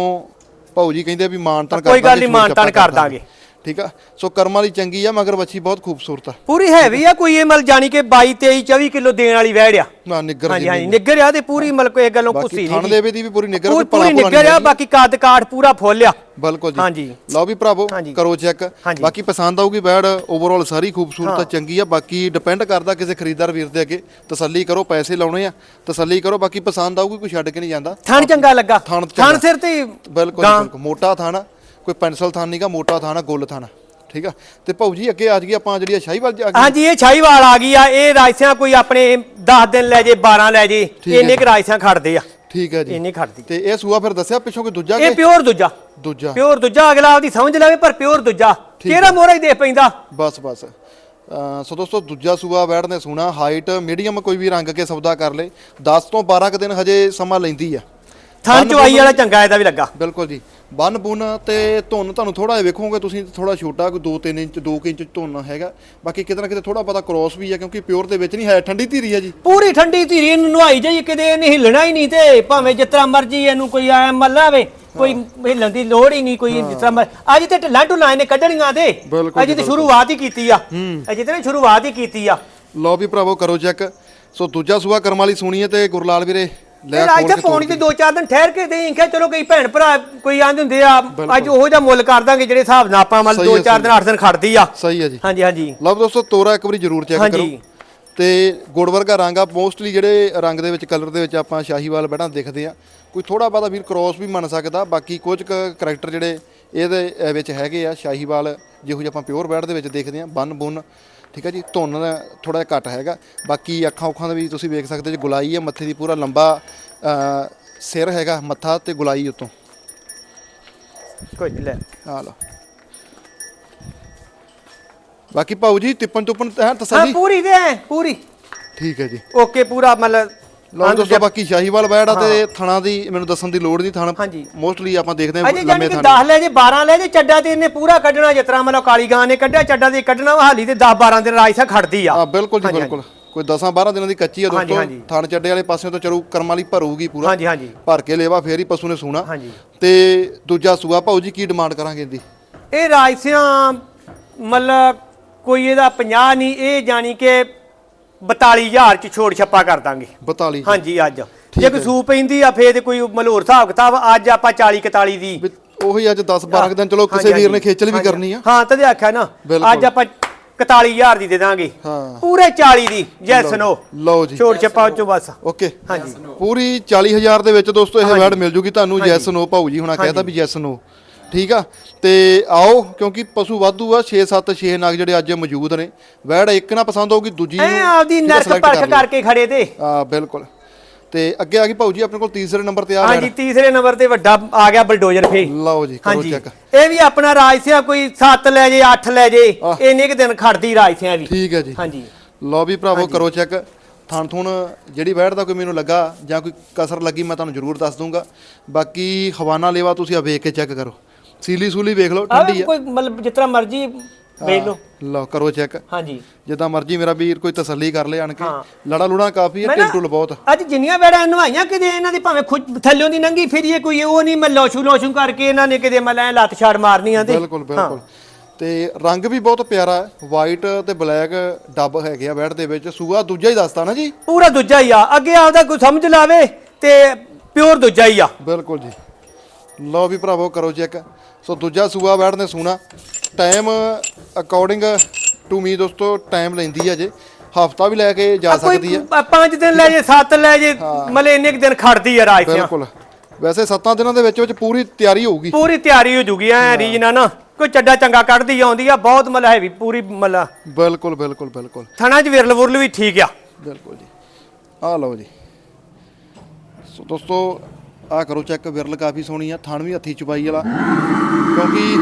ਭਾਊ ਜੀ ਕਹਿੰਦੇ ਵੀ ਮਾਨਤਾਨ ਕਰ ਕੋਈ ਗੱਲ ਨਹੀਂ ਮਾਨਤਾਨ ਕਰ ਦਾਂਗੇ। ਠੀਕ ਆ? ਸੋ ਕਰਮ ਵਾਲੀ ਚੰਗੀ ਆ ਮਗਰ ਬੱਚੀ ਬਹੁਤ ਖੂਬਸੂਰਤ ਆ। ਪੂਰੀ ਹੈਵੀ ਆ ਕੋਈ ਇਹ ਮਲ ਜਾਣੀ ਕਿ 22 23 24 ਕਿਲੋ ਦੇਣ ਵਾਲੀ ਵਹਿੜ ਆ। ਨਾ ਨਿੱਗਰ ਹਾਂਜੀ ਹਾਂਜੀ ਨਿੱਗਰ ਆ ਤੇ ਪੂਰੀ ਮਲ ਕੋਈ ਗੱਲੋਂ ਕੁੱਸੀ ਥਣ ਨਹੀਂ। ਦੇ ਵੀ ਦੀ ਵੀ ਪੂਰੀ ਨਿੱਗਰ ਕੋਈ ਪੂਰੀ ਨਿੱਗਰ ਆ ਬਾਕੀ ਕੱਦ ਕਾਠ ਪੂਰਾ ਫੁੱਲ ਆ। ਬਿਲਕੁਲ ਜੀ। ਹਾਂਜੀ। ਲਓ ਵੀ ਭਰਾਵੋ। ਕਰੋ ਚੈੱਕ। ਬਾਕੀ ਪਸੰਦ ਆਊਗੀ ਬੈਡ ਓਵਰਆਲ ਸਾਰੀ ਖੂਬਸੂਰਤ ਆ ਚੰਗੀ ਆ। ਬਾਕੀ ਡਿਪੈਂਡ ਕਰਦਾ ਕਿਸੇ ਖਰੀਦਦਾਰ ਵੀਰ ਦੇ ਅੱਗੇ। ਤਸੱਲੀ ਕਰੋ ਪੈਸੇ ਲਾਉਣੇ ਆ। ਤਸੱਲੀ ਕਰੋ ਬਾਕੀ ਪਸੰਦ ਆਊਗੀ ਕੋਈ ਛੱਡ ਕੇ ਨਹੀਂ ਜਾਂਦਾ। ਥਣ ਚੰਗਾ ਲੱਗਾ। ਥਣ। ਥਣ ਸਿਰ ਤੇ ਬਿਲਕੁਲ ਮੋਟਾ ਆ, ਕੋਈ ਪੈਨਸਲ ਥਾਨ ਨਹੀਂਗਾ ਮੋਟਾ ਥਾਨ ਆ ਗੁੱਲ ਥਾਨ ਆ, ਠੀਕ ਆ? ਤੇ ਭਾਊ ਜੀ ਅੱਗੇ ਆ ਜੀ ਆਪਾਂ ਜਿਹੜੀ ਆ ਸ਼ਾਹੀਵਾਲ ਜੀ ਆ ਗਈ। ਹਾਂਜੀ ਇਹ ਛਾਈਵਾਲ ਆ ਗਈ ਆ। ਇਹ ਰਾਜਸਿਆਂ ਕੋਈ ਆਪਣੇ 10 ਦਿਨ ਲੈ ਜੇ 12 ਲੈ ਜੇ ਠੀਕ ਹੈ। ਇੰਨੇ ਕੁ ਰਾਜਸਿਆਂ ਖੜਦੇ ਆ। ਠੀਕ ਹੈ ਜੀ। ਇੰਨੇ ਖੜਦੀ। ਤੇ ਇਹ ਸੂਆ ਫਿਰ ਦੱਸਿਆ ਪਿੱਛੋਂ ਕੋਈ ਦੂਜਾ ਇਹ ਕਿ ਪਿਓਰ ਦੂਜਾ? ਦੂਜਾ। ਪਿਓਰ ਦੂਜਾ ਅਗਲਾ ਆਪਦੀ ਸਮਝ ਲਵੇ ਪਰ ਪਿਓਰ ਦੂਜਾ। ਕਿਹੜਾ ਮੋਹਰਾ ਹੀ ਦੇ ਪੈਂਦਾ? ਬਸ ਬਸ। ਅਹ ਸੋ ਦੋਸਤੋ ਦੂਜਾ ਸੂਆ ਬੈਠ ਨੇ ਸੁਣਾ। ਹਾਈਟ ਮੀਡੀਅਮ ਕੋਈ ਵੀ ਰੰਗ ਕੇ ਸੌਦਾ ਕਰ ਲੇ। 10 ਤੋਂ 12 ਕੁ ਦਿਨ ਹਜੇ ਸਮਾਂ ਲੈਂਦੀ ਆ। ਥਣ ਚਵਾਈ ਵਾਲਾ ਚੰਗਾ ਇਹਦਾ ਵੀ ਲੱਗਾ। ਬਿਲਕੁਲ ਜੀ। ਬੰਨ ਬੁਨ ਤੇ ਧੁੰਨ ਤੁਹਾਨੂੰ ਥੋੜਾ ਜਿਹਾ ਵੇਖੋਗੇ ਤੁਸੀਂ ਥੋੜਾ ਛੋਟਾ ਕੋਈ 2-3 ਇੰਚ 2 ਇੰਚ ਧੁੰਨ ਹੈਗਾ। ਬਾਕੀ ਕਿਤੇ ਨਾ ਕਿਤੇ ਥੋੜਾ ਪਤਾ ਕ੍ਰੋਸ ਵੀ ਆ ਕਿਉਂਕਿ ਪਿਓਰ ਦੇ ਵਿੱਚ ਨਹੀਂ ਹੈ ਠੰਡੀ ਧੀਰੀ ਆ ਜੀ। ਪੂਰੀ ਠੰਡੀ ਧੀਰੀ ਇਹਨੂੰ ਨਵਾਈ ਜਾਈ ਕਿਤੇ ਇਹਨੇ ਹਿੱਲਣਾ ਹੀ ਨਹੀਂ ਤੇ ਭਾਵੇਂ ਤਰ੍ਹਾਂ ਮਰਜ਼ੀ ਇਹਨੂੰ ਕੋਈ ਐ ਮੱਲਾਵੇ ਕੋਈ ਹਿੱਲਣ ਦੀ ਲੋੜ ਹੀ ਨਹੀਂ ਕੋਈ ਜਿਸ ਤਰ੍ਹਾਂ ਮਰ- ਅੱਜ ਤੇ ਢਿੱਲਾਂ ਢੁੱਲਾਂ ਇਹਨੇ ਕੱਢਣੀਆਂ ਤੇ। ਅਜੇ ਤੇ ਸ਼ੁਰੂਆਤ ਹੀ ਕੀਤੀ ਆ। ਅਜੇ ਤੇ ਨਾ ਸ਼ੁਰੂਆਤ ਹੀ ਕੀਤੀ ਆ। ਲਓ ਵੀ ਭਰਾਵੋ ਕਰੋ ਚੈੱਕ ਸੋ ਦੂਜਾ ਸੂਆ ਕਰਮ ਵਾਲੀ ਸੁਣੀ ਹੈ ਤੇ ਗੁਰਲਾਲ ਵੀਰੇ। ਲੈ ਅੱਜ ਕੇ ਫੋਨ ਤੇ ਦੋ ਚਾਰ ਦਿਨ ਠਹਿਰ ਕੇ ਦੇਈਂ ਕਿ ਚਲੋ ਕਈ ਭੈਣ ਭਰਾ ਕੋਈ ਆਂਦੇ ਹੁੰਦੇ ਆ ਅੱਜ ਉਹੋ ਜਿਹਾ ਮੁੱਲ ਕਰ ਦਾਂਗੇ ਜਿਹੜੇ ਹਿਸਾਬ ਨਾਲ ਆਪਾਂ ਮਤਲਬ ਦੋ ਚਾਰ ਦਿਨ ਅੱਠ ਦਿਨ ਖੜਦੀ ਆ। ਸਹੀ ਹੈ ਜੀ। ਹਾਂਜੀ ਹਾਂਜੀ। ਲਓ ਦੋਸਤੋ ਤੋਰਾ ਇੱਕ ਵਾਰੀ ਜ਼ਰੂਰ ਚੈੱਕ ਕਰੋ। ਤੇ ਗੁੜ ਵਰਗਾ ਰੰਗ ਆ ਮੋਸਟਲੀ ਜਿਹੜੇ ਰੰਗ ਦੇ ਵਿੱਚ ਕਲਰ ਦੇ ਵਿੱਚ ਆਪਾਂ ਸ਼ਾਹੀਵਾਲ ਬੈਠਾ ਦੇਖਦੇ ਆ। ਕੋਈ ਥੋੜਾ ਬਾਦਾ ਵੀਰ ਕ੍ਰੋਸ ਵੀ ਮੰਨ ਸਕਦਾ ਬਾਕੀ ਕੁਝ ਕੈਰੈਕਟਰ ਜਿਹੜੇ ਇਹਦੇ ਵਿੱਚ ਹੈਗੇ ਆ ਸ਼ਾਹੀਵਾਲ ਜਿਹੋ ਜਿਹਾ ਆਪਾਂ ਪਿਓਰ ਬੈਡ ਦੇ ਵਿੱਚ ਦੇਖਦੇ ਆ ਬੰਨ ਬੁੰਨ ਠੀਕ ਹੈ ਜੀ ਧੁੰਨ ਥੋੜਾ ਜਿਹਾ ਘੱਟ ਹੈਗਾ। ਬਾਕੀ ਅੱਖਾਂ ਉੱਖਾਂ ਦਾ ਵੀ ਤੁਸੀਂ ਵੇਖ ਸਕਦੇ ਜੀ ਗੁਲਾਈ ਹੈ ਮੱਥੇ ਦੀ ਪੂਰਾ ਲੰਬਾ ਸਿਰ ਹੈਗਾ ਮੱਥਾ ਤੇ ਗੁਲਾਈ ਉਤੋਂ। ਕੋਈ ਲੈ। ਆ ਲਓ। ਬਾਕੀ ਭਾਊ ਜੀ ਟਿੱਪਣ ਟੁੱਪਣ ਹੈ ਹਾਂ ਤਸੱਲੀ ਪੂਰੀ ਦੇ ਪੂਰੀ। ਠੀਕ ਹੈ ਜੀ। ਓਕੇ ਪੂਰਾ ਮਤਲਬ ਲਓ ਦੋਸਤੋ ਬਾਕੀ ਸ਼ਾਹੀਵਾਲ ਬੈੜ ਤੇ ਥਣਾ ਦੀ ਮੈਨੂੰ ਦੱਸਣ ਦੀ ਲੋੜ ਨਹੀਂ ਥਣ। ਮੋਸਟਲੀ ਆਪਾਂ ਦੇਖਦੇ ਹਾਂ ਜਾਨੀ ਲੰਮੇ ਕਿ ਥਣ। 10 ਲੈ ਜੇ 12 ਲੈ ਜੇ ਚੱਡਾ ਤੇ ਇਹਨੇ ਪੂਰਾ ਕੱਢਣਾ ਤਰ੍ਹਾਂ ਮਤਲਬ ਕਾਲੀ ਗਾਂ ਨੇ ਕੱਢਿਆ ਚੱਡਾ ਤੇ ਕੱਢਣਾ ਹਾਲੀ ਤੇ 10 12 ਦਿਨ ਰਾਜਸਾ ਖੜਦੀ ਆ। ਆ ਬਿਲਕੁਲ ਜੀ ਬਿਲਕੁਲ। ਕੋਈ 10 12 ਦਿਨਾਂ ਦੀ ਕੱਚੀ ਆ ਦੋਸਤੋ। ਥਣ ਚੱਡੇ ਵਾਲੇ ਪਾਸਿਓਂ ਤਾਂ ਚਰੂ ਕਰਮ ਵਾਲੀ ਭਰੂਗੀ ਪੂਰਾ। ਹਾਂਜੀ ਹਾਂਜੀ। ਭਰ ਕੇ ਲੇਵਾ ਫੇਰ ਹੀ ਪਸ਼ੂ ਨੇ ਸੂਣਾ। ਹਾਂਜੀ। ਤੇ ਦੂਜਾ ਸੂਆ ਭਾਊ ਜੀ ਕੀ ਡਿਮਾਂਡ ਕਰਾਂਗੇ ਇਹਦੀ? ਇਹ ਰਾਜਸਿਆਂ ਮਤਲਬ ਕੋਈ ਇਹਦਾ 50 ਨਹੀਂ ਇਹ ਜਾਣੀ ਕਿ 42000 ਚ ਛੋੜ ਛੱਪਾ ਕਰ ਦਾਂਗੇ। 42 ਹਾਂਜੀ ਅੱਜ। ਜੇ ਕੋਈ ਸੂ ਪੈਂਦੀ ਆ ਫੇਰ ਕੋਈ ਮਲਹੋਰ ਹਿਸਾਬ ਕਿਤਾਬ ਅੱਜ ਆਪਾਂ 40 41 ਦੀ। ਉਹੀ ਅੱਜ 10 12 ਦਿਨ ਚਲੋ ਕਿਸੇ ਵੀਰ ਨੇ ਖੇਚਲ ਵੀ ਹਾਂਜੀ। ਕਰਨੀ ਆ। ਹਾਂ ਤੇ ਆਖਿਆ ਨਾ। ਅੱਜ ਆਪਾਂ 41000 ਦੀ ਦੇ ਦਾਂਗੇ। ਹਾਂ। ਪੂਰੇ 40 ਦੀ। ਜੈਸ ਨੋ ਲਓ ਜੀ। ਛੋੜ ਛੱਪਾ ਚੋਂ ਬਸ। ਓਕੇ। ਹਾਂਜੀ। ਪੂਰੀ 40000 ਦੇ ਵਿੱਚ ਦੋਸਤੋ ਇਹ ਵੈਡ ਮਿਲ ਜੂਗੀ ਤੁਹਾਨੂੰ। ਯੈਸ ਨੋ ਭਾਊ ਜੀ ਹੁਣਾ ਕਹਿਤਾ ਵੀ ਯੈਸ ਨੋ ਠੀਕ ਆ? ਤੇ ਆਓ ਕਿਉਂਕਿ ਪਸ਼ੂ ਵਾਧੂ ਆ 6 7 6 ਨਗ ਜਿਹੜੇ ਅੱਜ ਮੌਜੂਦ ਨੇ। ਵੈੜ ਇੱਕ ਨਾ ਪਸੰਦ ਹੋਊਗੀ ਦੂਜੀ ਐ ਆਪਦੀ ਨਰਕ ਪਰਖ। ਕਰਕੇ ਖੜੇ ਤੇ। ਆ ਬਿਲਕੁਲ। ਤੇ ਅੱਗੇ ਆ ਗਈ ਭਾਊ ਜੀ ਆਪਣੇ ਕੋਲ ਤੀਸਰੇ ਨੰਬਰ ਤੇ ਆ ਹਾਂਜੀ ਵੈੜ ਤੀਸਰੇ ਨੰਬਰ ਤੇ ਵੱਡਾ ਆ ਗਿਆ ਬਲਡੋਜ਼ਰ ਫੇ। ਲਓ ਜੀ ਕਰੋ ਹਾਂਜੀ। ਚੈੱਕ। ਇਹ ਵੀ ਆਪਣਾ ਰਾਜਸਿਆ ਕੋਈ 7 ਲੈ ਜੇ 8 ਲੈ ਜੇ। ਇੰਨੇ ਕੁ ਦਿਨ ਖੜਦੀ ਰਾਜਸਿਆ ਵੀ। ਠੀਕ ਹੈ ਜੀ। ਹਾਂਜੀ। ਲਓ ਵੀ ਭਰਾਵੋ ਕਰੋ ਚੈੱਕ। ਥਣ ਥੁਣ ਜਿਹੜੀ ਵੈੜ ਦਾ ਕੋਈ ਮੈਨੂੰ ਲੱਗਾ ਜਾਂ ਕੋਈ ਕਸਰ ਲੱਗੀ ਮੈਂ ਤੁਹਾਨੂੰ ਜ਼ਰੂਰ ਦੱਸ ਦੂੰਗਾ। ਬਾਕੀ ਹਵਾਨਾ ਲੇਵਾ ਤੁਸੀਂ ਆ ਵੇਖ ਕੇ ਚੈੱਕ ਕਰੋ। ਸੀਲੀ ਸੂਲੀ ਵੇਖ ਲਓ ਠੰਡੀ ਆ। ਕੋਈ ਮਤਲਬ ਤਰ੍ਹਾਂ ਮਰਜ਼ੀ ਵੇਖ ਲਓ। ਲਓ ਕਰੋ ਚੈੱਕ ਹਾਂਜੀ। ਜਿੱਦਾਂ ਮਰਜ਼ੀ ਮੇਰਾ ਵੀਰ ਕੋਈ ਤਸੱਲੀ ਕਰ ਲੈ ਆਣ ਕੇ। ਲੜਾ ਲੁੜਾ ਕਾਫੀ ਹੈ ਮੈਂ ਨਾ- ਟਿਲ ਟੁਲ ਬਹੁਤ। ਅੱਜ ਜਿੰਨੀਆਂ ਵੇੜਾਂ ਨਵਾਈਆਂ ਕਿਤੇ ਇਹਨਾਂ ਦੀ ਭਾਵੇਂ ਖੁਦ ਥੱਲਿਓਂ ਦੀ ਨੰਗੀ ਫਿਰੀਏ ਕੋਈ ਉਹ ਨਹੀਂ ਮੈਂ ਲੋਸ਼ੂ ਲੋਸ਼ੂ ਕਰਕੇ ਇਹਨਾਂ ਨੇ ਕਿਤੇ ਮੈਂ ਲੈ ਲੱਤ ਛਾੜ ਮਾਰਨੀਆਂ ਤੇ। ਬਿਲਕੁਲ ਬਿਲਕੁਲ। ਤੇ ਰੰਗ ਵੀ ਬਹੁਤ ਪਿਆਰਾ ਹੈ। ਵਾਈਟ ਤੇ ਬਲੈਕ ਡੱਬ ਹੈਗੇ ਆ ਬੈਡ ਦੇ ਵਿੱਚ। ਸੂਆ ਦੂਜਾ ਹੀ ਦੱਸਤਾ ਨਾ ਜੀ? ਪੂਰਾ ਦੂਜਾ ਹੀ ਆ। ਅੱਗੇ ਆਪਦਾ ਕੋਈ ਸਮਝ ਲਾਵੇ ਤੇ ਪਿਓਰ ਦੂਜਾ ਹੀ ਆ। ਬਿਲਕੁਲ ਜੀ। ਲਓ ਵੀ ਭਰਾਵੋ ਕਰੋ ਚੈੱਕ ਸੋ ਦੂਜਾ ਸੂਆ ਬੈਡ ਨੇ ਸੂਣਾ। ਟਾਈਮ ਅਕੋਰਡਿੰਗ ਟੂ ਮੀ ਦੋਸਤੋ ਟਾਈਮ ਲੈਂਦੀ ਹੈ ਜੇ। ਹਫਤਾ ਵੀ ਲੈ ਕੇ ਜਾ ਸਕਦੀ ਹੈ ਪੰਜ ਦਿਨ ਲੈ ਜੇ ਸੱਤ ਲੈ ਜੇ ਮਤਲਬ ਇੰਨੇ ਦਿਨ ਖੜਦੀ ਆ ਰਾਜਸਿਆ ਬਿਲਕੁਲ। ਵੈਸੇ 7 ਦਿਨਾਂ ਦੇ ਵਿੱਚ ਵਿੱਚ ਪੂਰੀ ਤਿਆਰੀ ਹੋਊਗੀ। ਪੂਰੀ ਤਿਆਰੀ ਹੋ ਜੂਗੀ ਐ ਰੀਜਨਾ ਨਾ ਕੋਈ ਚੱਡਾ ਚੰਗਾ ਕੱਢਦੀ ਆਉਂਦੀ ਆ ਬਹੁਤ ਮਤਲਬ ਹੈਵੀ ਪੂਰੀ ਮਤਲਬ ਬਿਲਕੁਲ ਬਿਲਕੁਲ ਬਿਲਕੁਲ। ਥਣਾ ਚ ਵਿਰਲ ਵੁਰਲ ਵੀ ਠੀਕ ਆ। ਬਿਲਕੁਲ ਜੀ। ਆਹ ਲਓ ਜੀ। ਸੋ ਦੋਸਤੋ ਆਹ ਕਰੋ ਚੈੱਕ ਵਿਰਲ ਕਾਫੀ ਸੋਹਣੀ ਆ ਥਣ ਵੀ ਹੱਥੀ ਚੁਬਾਈ ਵਾਲਾ। ਕਿਉਂਕਿ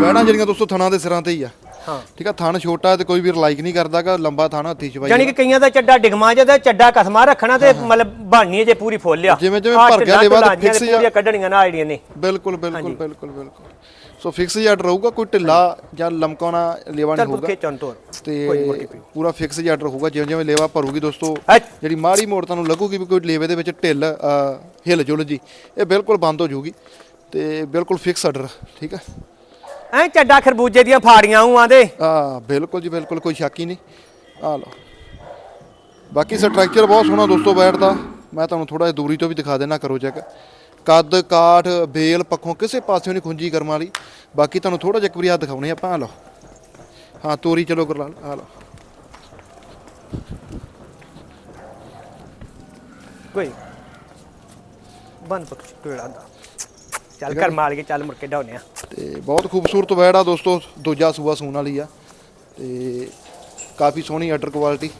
ਵਹਿਣਾ ਜਿਹੜੀਆਂ ਦੋਸਤੋ ਥਣਾਂ ਦੇ ਸਿਰਾਂ ਤੇ ਹੀ ਆ। ਹਾਂ। ਠੀਕ ਆ ਥਣ ਛੋਟਾ ਤੇ ਕੋਈ ਵੀ ਲਾਈਕ ਨਹੀਂ ਕਰਦਾਗਾ ਲੰਬਾ ਥਣ ਹੱਥੀ ਚੁਬਾਈ ਜਾਨੀ ਕਿ ਕਈਆਂ ਦਾ ਚੱਡਾ ਡਿਗਮਾ ਜਾਂਦਾ ਚੱਡਾ ਕਸਮਾ ਰੱਖਣਾ ਤੇ ਮਤਲਬ ਬਣਨੀ ਜੇ ਪੂਰੀ ਫੁੱਲ ਆ। ਜਿਵੇਂ- ਜਿਵੇਂ ਭਰ ਗਿਆ fix ਦੀਆਂ ਜਿਹਾ- ਪੂਰੀਆਂ ਕੱਢਣੀਆਂ ਨਾ ਆਈਡੀਆਂ ਨੇ। ਬਿਲਕੁਲ ਬਿਲਕੁਲ ਬਿਲਕੁਲ ਬਿਲਕੁਲ। ਸੋ ਫਿਕਸ ਜੱਟ ਰਹੂਗਾ ਕੋਈ ਢਿੱਲਾ ਜਾਂ ਲਮਕਾਉਣਾ ਲੇਵਾ ਨਹੀਂ ਹੋਊਗਾ। ਤੇ ਪੂਰਾ ਫਿਕਸ ਜੱਟ ਰਹੂਗਾ ਜਿਵੇਂ ਜਿਵੇਂ ਲੇਵਾ ਭਰੂਗੀ ਦੋਸਤੋ। ਜਿਹੜੀ ਮਾੜੀ ਮੋੜ ਤੁਹਾਨੂੰ ਲੱਗੂਗੀ ਵੀ ਕੋਈ ਲੇਵੇ ਦੇ ਵਿੱਚ ਢਿੱਲ ਹਿਲ ਜੁਲ ਜੀ ਇਹ ਬਿਲਕੁਲ ਬੰਦ ਹੋ ਜਾਊਗੀ। ਤੇ ਬਿਲਕੁਲ ਫਿਕਸ ਆਰਡਰ ਠੀਕ ਹੈ ਐ ਚੱਡਾ ਖਰਬੂਜੇ ਦੀਆਂ ਫਾੜੀਆਂ ਹੂੰ ਆਂਦੇ। ਆ ਬਿਲਕੁਲ ਜੀ ਬਿਲਕੁਲ ਕੋਈ ਸ਼ੱਕ ਹੀ ਨਹੀਂ। ਆ ਲਓ। ਬਾਕੀ ਸਟਰਕਚਰ ਬਹੁਤ ਸੋਹਣਾ ਦੋਸਤੋ ਬੈਠਦਾ। ਮੈਂ ਤੁਹਾਨੂੰ ਥੋੜਾ ਜਿਹਾ ਦੂਰੀ ਤੋਂ ਵੀ ਦਿਖਾ ਦੇਣਾ ਕਰੋ ਚੈੱਕ ਕੱਦ ਕਾਠ ਬੇਲ ਪੱਖੋਂ ਕਿਸੇ ਪਾਸਿਓਂ ਨਹੀਂ ਖੁੰਜੀ ਕਰਮ ਵਾਲੀ। ਬਾਕੀ ਤੁਹਾਨੂੰ ਥੋੜਾ ਜਿਹਾ ਇੱਕ ਵਾਰੀ ਆ ਦਿਖਾਉਣੇ ਆਪਾਂ ਆ ਲਓ। ਹਾਂ ਤੋਰੀ ਚਲੋ ਗੁਰਲਾਲ ਆ ਲਓ। ਕੋਈ ਬਨ ਪਕਸ਼ ਕਿਹੜਾ ਦਾ ਚੱਲ ਕਰ ਮਾਲ ਕੇ ਚੱਲ ਮੁੜ ਕੇ ਡਾਉਨੇ ਆ। ਤੇ ਬਹੁਤ ਖੂਬਸੂਰਤ ਬੈੜ ਆ ਦੋਸਤੋ ਦੂਜਾ ਸੂਆ ਸੂਣ ਵਾਲੀ ਆ। ਤੇ ਕਾਫੀ ਸੋਹਣੀ ਆਰਡਰ ਕੁਆਲਿਟੀ।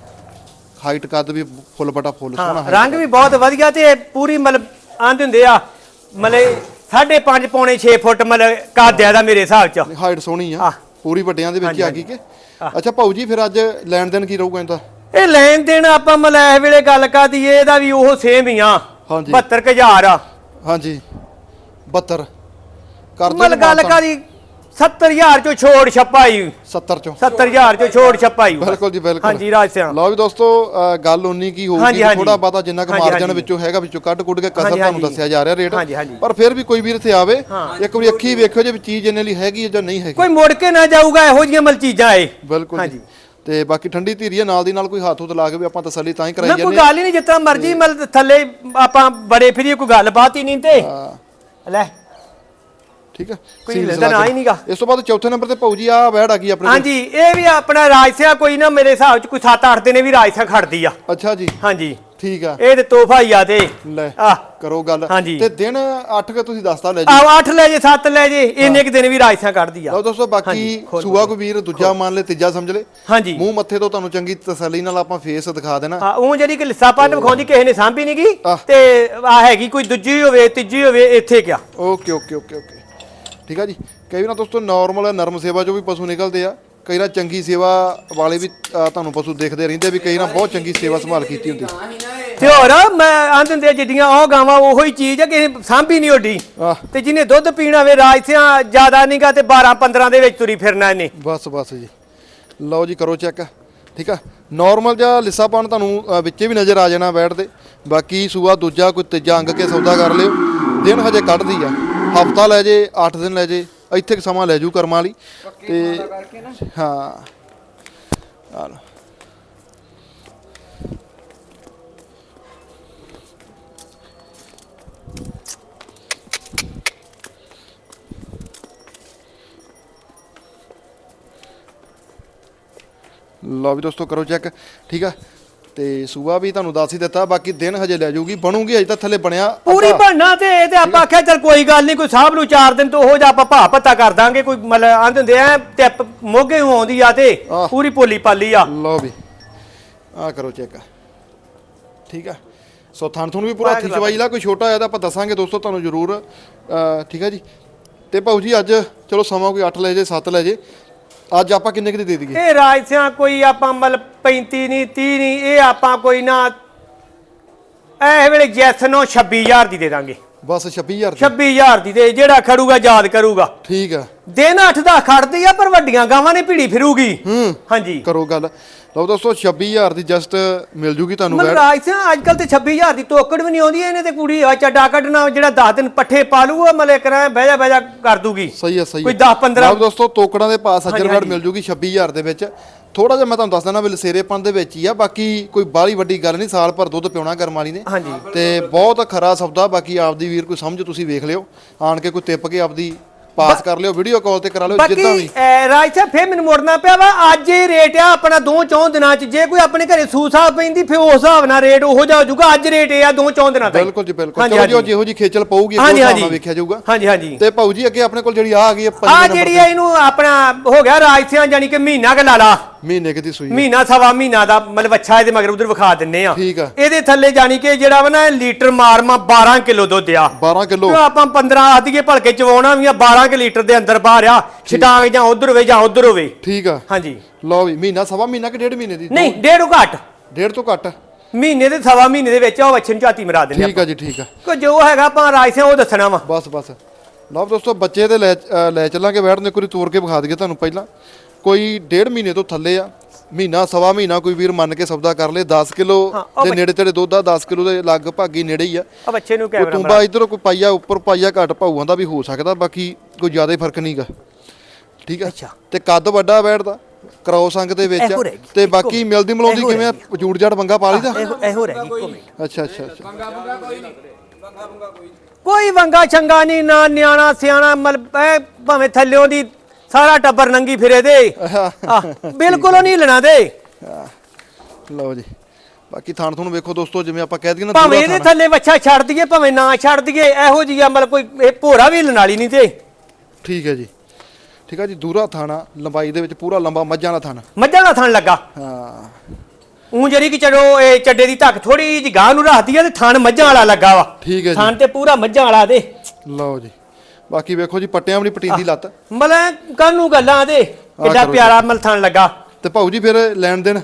ਹਾਈਟ ਕੱਦ ਵੀ ਫੁੱਲ ਬਟਾ ਫੁੱਲ ਸੋਹਣਾ ਹਾਂ ਰੰਗ ਵੀ ਬਹੁਤ ਵਧੀਆ ਤੇ ਪੂਰੀ ਮਤਲਬ ਆਂਦੇ ਹੁੰਦੇ ਆ। ਮਤਲਬ ਸਾਢੇ ਪੰਜ ਪੌਣੇ 6 ਫੁੱਟ ਮਤਲਬ ਕਾਦਿਆ ਦਾ ਮੇਰੇ ਹਿਸਾਬ ਚ। ਹਾਈਟ ਸੋਹਣੀ ਆ। ਪੂਰੀ ਵੱਡਿਆਂ ਦੇ ਵਿੱਚ ਆ ਗਈ ਕਿ? ਅੱਛਾ ਭਾਊ ਜੀ ਫਿਰ ਅੱਜ ਲੈਣ ਦੇਣ ਕੀ ਰਹੂਗਾ ਇਹਦਾ? ਇਹ ਲੈਣ ਦੇਣ ਆਪਾਂ ਮਤਲਬ ਇਹ ਵੇਲੇ ਗੱਲ ਕਰਦੀ ਇਹਦਾ ਵੀ ਉਹ ਸੇਮ ਹੀ ਆ। ਹਾਂਜੀ। 72000 ਆ। ਹਾਂਜੀ। 72 ਕਰਦੇ ਮਤਲਬ ਗੱਲ ਕਰੀ 70000 ਚੋਂ ਛੋੜ ਛਪਾਈ। 70 ਚੋਂ। 70000 ਚੋਂ ਛੋੜ ਛਪਾਈ। ਬਿਲਕੁਲ ਜੀ ਬਿਲਕੁਲ। ਹਾਂਜੀ ਰਾਜ ਸਿਆਂ ਲਓ ਵੀ ਦੋਸਤੋ ਗੱਲ ਉਨੀ ਕੀ ਹੋਊਗੀ। ਥੋੜਾ ਬਾਤਾ ਜਿੰਨਾ ਕੁ ਮਾਰਜਨ। ਵਿੱਚੋਂ ਹੈਗਾ ਵਿੱਚੋਂ ਕੱਢ ਕੁੱਢ ਕੇ ਕਸਰ ਤੁਹਾਨੂੰ। ਦੱਸਿਆ ਜਾ ਰਿਹਾ ਰੇਟ। ਪਰ ਫਿਰ ਵੀ ਕੋਈ ਵੀਰ ਇੱਥੇ ਆਵੇ। ਇੱਕ ਵਾਰੀ ਅੱਖੀ ਵੇਖਿਓ ਜੇ ਚੀਜ਼ ਇਹਨੇ ਲਈ ਹੈਗੀ ਜਾਂ ਨਹੀਂ ਹੈਗੀ। ਕੋਈ ਮੁੜ ਕੇ ਨਾ ਜਾਊਗਾ ਇਹੋ ਜਿਹੀਆਂ ਮਲ ਚੀਜ਼ਾਂ ਏ ਬਿਲਕੁਲ ਹਾਂਜੀ। ਜੀ ਤੇ ਬਾਕੀ ਠੰਡੀ ਧੀਰੀ ਹੈ ਨਾਲ ਦੀ ਨਾਲ ਕੋਈ ਹੱਥ ਹੁੱਥ ਲਾ ਕੇ ਵੀ ਆਪਾਂ ਤਸੱਲੀ ਤਾਂ ਹੀ ਕਰਾਈ ਨਾ ਕੋਈ ਜਾਂਦੇ ਗੱਲ ਹੀ ਨਹੀਂ ਜਿੱਦਾਂ ਮਰਜ਼ੀ ਮਲ ਥੱਲੇ ਆਪਾਂ ਬੜੇ ਫਿਰੀ ਕੋਈ ਗੱਲਬਾਤ ਹੀ ਨਹੀਂ ਤੇ। ਲੈ। ਠੀਕ ਹੈ ਕੋਈ ਸੀਲ ਲੈਂਦਾ ਲਾ ਨਾ ਕੇ। ਹੀ ਨੀਗਾ। ਇਸ ਤੋਂ ਬਾਅਦ ਚੌਥੇ ਨੰਬਰ ਤੇ ਭਾਊ ਜੀ ਆ ਬੈੜ ਆ ਗਈ ਆਪਣੇ ਕੋਲ। ਹਾਂਜੀ ਇਹ ਵੀ ਆਪਣਾ ਰਾਜਸਿਆ ਕੋਈ ਨਾ ਮੇਰੇ ਹਿਸਾਬ ਚ ਕੋਈ 7-8 ਦਿਨੇ ਵੀ ਰਾਜਸਿਆ ਖੜਦੀ ਆ। ਅੱਛਾ ਜੀ। ਹਾਂਜੀ। ਠੀਕ ਆ। ਇਹ ਤੇ ਤੋਹਫਾ ਹੀ ਆ ਤੇ। ਲੈ ਆ। ਕਰੋ ਗੱਲ। ਹਾਂਜੀ। ਤੇ ਦਿਨ 8 ਕੇ ਤੁਸੀਂ ਦੱਸਤਾ ਲੈ ਜੀ। ਆ 8 ਲੈ ਜੇ 7 ਲੈ ਜੇ ਇੰਨੇ ਕਿ ਦਿਨ ਵੀ ਰਾਜਸਿਆ ਕੱਢਦੀ ਆ। ਲਓ ਦੋਸਤੋ ਬਾਕੀ ਸੂਆ ਕੋ ਵੀਰ ਦੂਜਾ ਮੰਨ ਲੈ ਤੀਜਾ ਸਮਝ ਲੈ। ਹਾਂਜੀ। ਮੂੰਹ ਮੱਥੇ ਤੋਂ ਤੁਹਾਨੂੰ ਚੰਗੀ ਤਸੱਲੀ ਨਾਲ ਆਪਾਂ ਫੇਸ ਦਿਖਾ ਦੇਣਾ। ਹਾਂ ਉਹ ਜਿਹੜੀ ਕਿ ਲਿੱਸਾ ਪੱਟ ਵਿਖਾਉਂਦੀ ਕਿਸੇ ਨੇ ਸਾਂਭੀ ਨੀ ਗੀ ਆਹ। ਤੇ ਆ ਹੈਗੀ ਕੋਈ ਦੂਜੀ ਹੋਵੇ ਤੀਜੀ ਹੋਵੇ ਇੱਥੇ ਕਿਆ। Okay okay okay okay. ਠੀਕ ਆ ਜੀ? ਕਈ ਵਾਰ ਦੋਸਤੋ ਨਾਰਮਲ ਨਰਮ ਸੇਵਾ ਚੋਂ ਵੀ ਪਸ਼ੂ ਨਿਕਲਦੇ ਆ। ਕਈ ਵਾਰ ਚੰਗੀ ਸੇਵਾ ਵਾਲੇ ਵੀ ਅ, ਤੁਹਾਨੂੰ ਪਸ਼ੂ ਦੇਖਦੇ ਰਹਿੰਦੇ ਵੀ ਕਈ ਵਾਰ ਬਹੁਤ ਚੰਗੀ ਸੇਵਾ ਸੰਭਾਲ ਕੀਤੀ ਹੁੰਦੀ। ਤੇ ਹੋਰ ਮੈਂ ਆ ਜਿੱਡੀਆਂ ਉਹ ਗਾਵਾਂ ਉਹੋ ਹੀ ਚੀਜ਼ ਹੈ ਕਿ ਸਾਂਭੀ ਨਹੀਂ ਓਡੀ। ਆਹ। ਤੇ ਜਿਹਨੇ ਦੁੱਧ ਪੀਣਾ ਵੇ ਰਾਜਸਿਆਂ ਜ਼ਿਆਦਾ ਨਹੀਂਗਾ ਤੇ 12 15 ਦੇ ਵਿੱਚ ਤੁਰੀ ਫਿਰਨਾ ਇਹਨੇ। ਬਸ ਬਸ ਜੀ। ਲਓ ਜੀ ਕਰੋ ਚੈੱਕ। ਠੀਕ ਆ? ਨਾਰਮਲ ਜਿਹਾ ਲਿੱਸਾਪਣ ਤੁਹਾਨੂੰ ਅ, ਵਿੱਚੇ ਵੀ ਨਜ਼ਰ ਆ ਜਾਣਾ ਬੈਠ ਦੇ। ਬਾਕੀ ਸੂਆ ਦੂਜਾ ਕੋਈ ਤੀਜਾ ਅੰਗ ਕੇ ਸੌਦਾ ਕਰ ਲਿਓ। ਦਿਨ ਹਜੇ ਕੱਢਦੀ ਆ। ਹਫਤਾ ਲੈ ਜੇ 8 ਦਿਨ ਲੈ ਜੇ ਇੱਥੇ ਕੁ ਸਮਾਂ ਲੈ ਜੂ ਕਰਮਾਂ ਵਾਲੀ ਤੇ ਹਾਂ। ਆ ਲਓ ਲਓ ਵੀ ਦੋਸਤੋ ਕਰੋ ਚੈੱਕ। ਠੀਕ ਆ? ਤੇ ਸੂਆ ਵੀ ਤੁਹਾਨੂੰ ਦੱਸ ਹੀ ਦਿੱਤਾ ਬਾਕੀ ਦਿਨ ਹਜੇ ਲੈ ਜਾਊਗੀ ਬਣੂਗੀ ਅਜੇ ਤਾਂ ਥੱਲੇ ਬਣਿਆ ਪੂਰੀ ਅੱਧਾ। ਬਣਨਾ ਤੇ ਇਹ ਤੇ ਆਪਾਂ ਆਖਿਆ ਚਲ ਕੋਈ ਗੱਲ ਨਹੀਂ ਕੋਈ ਸਾਹਿਬ ਨੂੰ 4 ਦਿਨ ਤੋਂ ਉਹ ਜਾ ਆਪਾਂ ਭਾ ਪਤਾ ਕਰ ਦਾਂਗੇ ਕੋਈ ਮਤਲਬ ਆਂਦੇ ਹੁੰਦੇ ਆ ਟਿਪ ਮੋਗੇ ਨੂੰ ਆਉਂਦੀ ਆ ਤੇ ਆਹ। ਪੂਰੀ ਭੋਲੀ ਪਾਲੀ ਆ। ਲਓ ਵੀ ਆ ਕਰੋ ਚੈੱਕ। ਠੀਕ ਆ? ਸੋ ਥਣ ਤੁਹਾਨੂੰ ਵੀ ਪੂਰਾ ਹੱਥੀ ਚਵਾਈ ਲਾ ਕੋਈ ਛੋਟਾ ਹੋਇਆ ਤਾਂ ਆਪਾਂ ਦੱਸਾਂਗੇ ਦੋਸਤੋ ਤੁਹਾਨੂੰ ਜ਼ਰੂਰ। ਠੀਕ ਆ ਜੀ? ਤੇ ਭਾਊ ਜੀ ਅੱਜ ਚਲੋ ਸਮਾਂ ਕੋਈ 8 ਲੈ ਜੇ 7 ਲੈ ਜੇ ਅੱਜ ਆਪਾਂ ਕਿੰਨੇ ਕੁ ਦੀ ਦੇ ਦਈਏ? ਇਹ ਰਾਜਸਿਆਂ ਕੋਈ ਆਪਾਂ ਮਤਲਬ 35 ਨਹੀਂ 30 ਨਹੀਂ ਇਹ ਆਪਾਂ ਕੋਈ ਨਾ ਇਹ ਵੇਲੇ ਜੈਸ ਨੂੰ 26000 ਦੀ ਦੇ ਦਾਂਗੇ। ਬਸ 26000 ਦੀ? 26000 ਦੀ ਤੇ ਜਿਹੜਾ ਖੜੂਗਾ ਯਾਦ ਕਰੂਗਾ। ਠੀਕ ਆ। ਦਿਨ 8 ਦਾ ਖੜਦੀ ਆ ਪਰ ਵੱਡੀਆਂ ਗਾਵਾਂ ਨੇ ਭੀੜੀ ਫਿਰੂਗੀ। ਹੂੰ। ਹਾਂਜੀ। ਕਰੋ ਗੱਲ। ਲਓ ਦੋਸਤੋ 26000 ਦੀ ਜਸਟ ਮਿਲ ਜੂਗੀ ਤੁਹਾਨੂੰ ਮਤਲਬ ਬੈਠ ਰਾਜਸਿਆਂ ਅੱਜ ਕੱਲ ਤੇ 26000 ਦੀ ਤੋਕੜ ਵੀ ਨਹੀਂ ਆਉਂਦੀ ਇਹਨੇ ਤੇ ਕੁੜੀ ਆ ਚੱਡਾ ਕੱਢਣਾ ਜਿਹੜਾ 10 ਦਿਨ ਪੱਠੇ ਪਾ ਲੂਗਾ ਮਲੇ ਕਰਾਂ ਬਹਿ ਜਾ ਬਹਿ ਜਾ ਕਰ ਦੂਗੀ। ਸਹੀ ਹੈ ਸਹੀ ਕੋਈ ਹੈ 10 15 ਲਓ ਦੋਸਤੋ ਤੋਕੜਾਂ ਦੇ ਪਾਸ ਹਾਂਜੀ, ਸੱਜਰ ਬੈਡ ਹਾਂਜੀ। ਮਿਲ ਜੂਗੀ 26000 ਦੇ ਵਿੱਚ। ਥੋੜਾ ਜਿਹਾ ਮੈਂ ਤੁਹਾਨੂੰ ਦੱਸ ਦਿੰਦਾ ਵੀ ਲਸੇਰੇਪਣ ਦੇ ਵਿੱਚ ਹੀ ਆ ਬਾਕੀ ਕੋਈ ਬਾਹਲੀ ਵੱਡੀ ਗੱਲ ਨਹੀਂ ਸਾਲ ਭਰ ਦੁੱਧ ਪਿਉਣਾ ਕਰਮ ਵਾਲੀ ਨੇ। ਹਾਂਜੀ। ਤੇ ਬਹੁਤ ਖਰਾ ਸੌਦਾ ਬਾਕੀ ਆਪਦੀ ਵੀਰ ਕੋਈ ਸਮਝ ਤੁਸੀਂ ਵੇਖ ਲਿਓ ਆਣ ਕੇ ਕੋਈ ਟਿੱਪ ਕੇ ਆਪਦੀ ਪਾਸ ਕਰ ਲਿਓ ਵੀਡੀਓ ਕਾਲ ਤੇ ਕਰਾ ਲਿਓ ਬਾਕੀ ਜਿੱਦਾਂ ਵੀ। ਅਹ, ਰਾਜ ਸਾਹਿਬ ਫੇਰ ਮੈਨੂੰ ਮੁੜਨਾ ਪਿਆ ਵਾ। ਅੱਜ ਇਹ ਰੇਟ ਆ ਆਪਣਾ ਦੋ ਚੌਂ ਦਿਨਾਂ ਚ। ਜੇ ਕੋਈ ਆਪਣੇ ਘਰੇ ਸੂਸਾ ਪੈਂਦੀ ਫੇਰ ਉਸ ਹਿਸਾਬ ਨਾਲ ਰੇਟ ਉਹੋ ਜਿਹਾ ਹੋ ਜਾਊਗਾ। ਅੱਜ ਰੇਟ ਇਹ ਆ ਦੋ ਚੌਂ ਦਿਨਾਂ ਤੱਕ। ਬਿਲਕੁਲ ਜੀ ਬਿਲਕੁਲ। ਹਾਂਜੀ, ਚਲੋ ਜੀ ਉਹ ਹਾਂਜੀ। ਜਿਹੋ ਜੀ ਖੇਚਲ ਪਊਗੀ ਹਾਂਜੀ ਹਿਸਾਬ ਹਾਂਜੀ। ਵੇਖਿਆ ਜਾਊਗਾ। ਹਾਂਜੀ ਹਾਂਜੀ। ਤੇ ਭਾਊ ਜੀ ਅੱਗੇ ਆਪਣੇ ਕੋਲ ਜਿਹੜੀ ਆ ਆ ਗਈ ਹੈ ਆ ਪੰਜਵੇਂ ਨੰਬਰ ਜਿਹੜੀ। ਆ ਇਹਨੂੰ ਆਪਣਾ ਹੋ ਗਿਆ ਰਾਜਸਿਆਂ ਜਾਨੀ ਕਿ ਮਹੀਨਾ ਕ ਲਾ ਲਾ। ਮਹੀਨੇ ਕੁ ਦੀ ਸੂਈ ਹੈ। ਮਹੀਨਾ ਸਵਾ ਮਹੀਨਾ ਦਾ ਮਤਲਬ ਅੱਛਾ ਇਹਦੇ ਮਗਰ ਉਧਰ ਵਿਖਾ ਦਿੰਨੇ ਆ। ਠੀਕ ਆ। ਇਹਦੇ ਥੱਲੇ ਜਾਨੀ ਕਿ ਜਿਹੜਾ ਵਾ ਨਾ ਇਹ ਲੀਟਰ ਮਾਰਮਾ 12 ਕਿਲੋ ਦੁੱਧ ਆ। 12 ਕਿਲੋ। ਤੇ ਆਪਾਂ 15 ਆਦੀਏ ਭਲਕੇ ਚਵਾਉਣਾ ਵੀ ਆ 12 ਕਿ ਲੀਟਰ ਦੇ ਅੰਦਰ ਬਾਹਰ ਆ। ਛਟਾਂਗ ਜਾਂ ਉਧਰ ਹੋਵੇ ਜਾਂ ਉਧਰ ਹੋਵੇ। ਠੀਕ ਆ। ਹਾਂਜੀ। ਲਓ ਵੀ ਮਹੀਨਾ ਸਵਾ ਮਹੀਨਾ ਕਿ ਡੇਢ ਮਹੀਨੇ ਦੀ? ਨਹੀਂ ਡੇਢ ਘੱਟ। ਡੇਢ ਤੋਂ ਘੱਟ। ਮਹੀਨੇ ਦੇ ਸਵਾ ਮਹੀਨੇ ਦੇ ਵਿੱਚ ਉਹ ਵੱਛਣ ਝਾਤੀ ਮਰਾ ਦਿੰਦੇ ਠੀਕ ਆ ਜੀ ਠੀਕ ਆ। ਕੋ ਜੋ ਹੈਗਾ ਆਪਾਂ ਰਾਜਸਿਆਂ ਉਹ ਦੱਸਣਾ ਵਾ। ਬਸ ਬਸ। ਲਓ ਦੋਸਤੋ ਬੱਚੇ ਦੇ ਲੈ ਅ, ਲੈ ਚੱਲਾਂਗੇ ਬੈਠ ਨੇ ਕੋਈ ਤੋੜ ਕੇ ਵਿਖਾ ਦਈਏ ਤੁਹਾਨੂੰ ਪਹਿਲਾਂ। ਕੋਈ ਡੇਢ ਮਹੀਨੇ ਤੋਂ ਥੱਲੇ ਆ ਮਹੀਨਾ ਸਵਾ ਮਹੀਨਾ ਕੋਈ ਵੀਰ ਮੰਨ ਕੇ ਸੌਦਾ ਕਰ ਲੇ 10 ਕਿਲੋ ਦੇ ਨੇੜੇ ਤੇੜੇ ਦੁੱਧ ਆ 10 ਕਿਲੋ ਦੇ ਲਗਭਗ ਹੀ ਨੇੜੇ ਹੀ ਆ। ਆ ਬੱਚੇ ਨੂੰ ਕੋਈ ਕੈਮਰਾ ਤੁੰਬਾ ਇਧਰੋਂ ਕੋਈ ਪਾਈਆ ਉੱਪਰ ਪਾਈਆ ਘੱਟ ਭਾਊਆਂ ਦਾ ਵੀ ਹੋ ਸਕਦਾ ਬਾਕੀ ਕੋਈ ਜ਼ਿਆਦਾ ਫ਼ਰਕ ਨਹੀਂਗਾ ਠੀਕ ਹੈ ਅੱਛਾ। ਤੇ ਕੱਦ ਵੱਡਾ ਬੈੜ ਦਾ ਕ੍ਰੋਸ ਅੰਗ ਦੇ ਵਿੱਚ ਆ। ਤੇ ਬਾਕੀ ਮਿਲਦੀ ਮਲਾਉਂਦੀ ਕਿਵੇਂ ਜੂੜ ਜੜ ਬੰਗਾ ਪਾ ਲਈਦਾ? ਇਹੋ ਰਹਿ ਗਈ ਇੱਕੋ ਮਿੰਟ। ਅੱਛਾ ਅੱਛਾ ਅੱਛਾ। ਕੋਈ ਵੰਗਾ ਚੰਗਾ ਨਹੀਂ ਨਾ ਨਿਆਣਾ ਸਿਆਣਾ ਐ ਭਾਵੇਂ ਥੱਲਿਓਂ ਦੀ ਸਾਰਾ ਟੱਬਰ ਨੰਗੀ ਫਿਰੇ ਦੇ। ਆ ਬਿਲਕੁਲ ਨਹੀਂ ਲੈਣਾ ਦੇ। ਲਓ ਜੀ ਬਾਕੀ ਥਾਣ ਥੁਣ ਵੇਖੋ ਦੋਸਤੋ ਜਿਵੇਂ ਆਪਾਂ ਕਹਿ ਦਈਏ ਨਾ ਭਾਵੇਂ ਇਹਦੇ। ਥੱਲੇ ਵੱਛਾ ਛੱਡ ਦਈਏ ਭਾਵੇਂ ਨਾ ਛੱਡ ਦਈਏ ਇਹੋ ਜੀ ਮਤਲਬ ਕੋਈ ਇਹ ਭੋਰਾ ਵੀ ਲੈਣ ਵਾਲੀ ਨਹੀਂ ਤੇ। ਠੀਕ ਹੈ ਜੀ। ਠੀਕ ਹੈ ਜੀ ਦੂਰਾ ਥਾਣਾ ਲੰਬਾਈ ਦੇ ਵਿੱਚ ਪੂਰਾ ਲੰਬਾ ਮੱਝਾਂ ਦਾ ਥਾਣਾ। ਮੱਝਾਂ ਦਾ ਥਣ ਲੱਗਾ। ਹਾਂ। ਉਹ ਜਿਹੜੀ ਕਿ ਚਲੋ ਇਹ ਚੱਡੇ ਦੀ ਧੱਕ ਥੋੜੀ ਜਿਹੀ ਗਾਂ ਨੂੰ ਰੱਖਦੀ ਆ ਤੇ ਥਣ ਮੱਝਾਂ ਵਾਲਾ ਲੱਗਾ ਵਾ। ਠੀਕ ਹੈ ਜੀ। ਥਣ ਤੇ ਪੂਰਾ ਮੱਝਾਂ ਵਾਲਾ ਦੇ। ਲਓ ਜੀ। ਬਾਕੀ ਵੇਖੋ ਜੀ ਪੱਟਿਆਂ ਵੀ ਪਟੀਂਦੀ ਲੱਤ। ਮਤਲਬ ਕਾਨੂੰ ਗੱਲਾਂ ਦੇ ਕਿੱਡਾ ਪਿਆਰਾ ਮਲ ਥਣ ਲੱਗਾ। ਤੇ ਭਾਊ ਜੀ ਫਿਰ ਲੈਣ ਦੇਣ?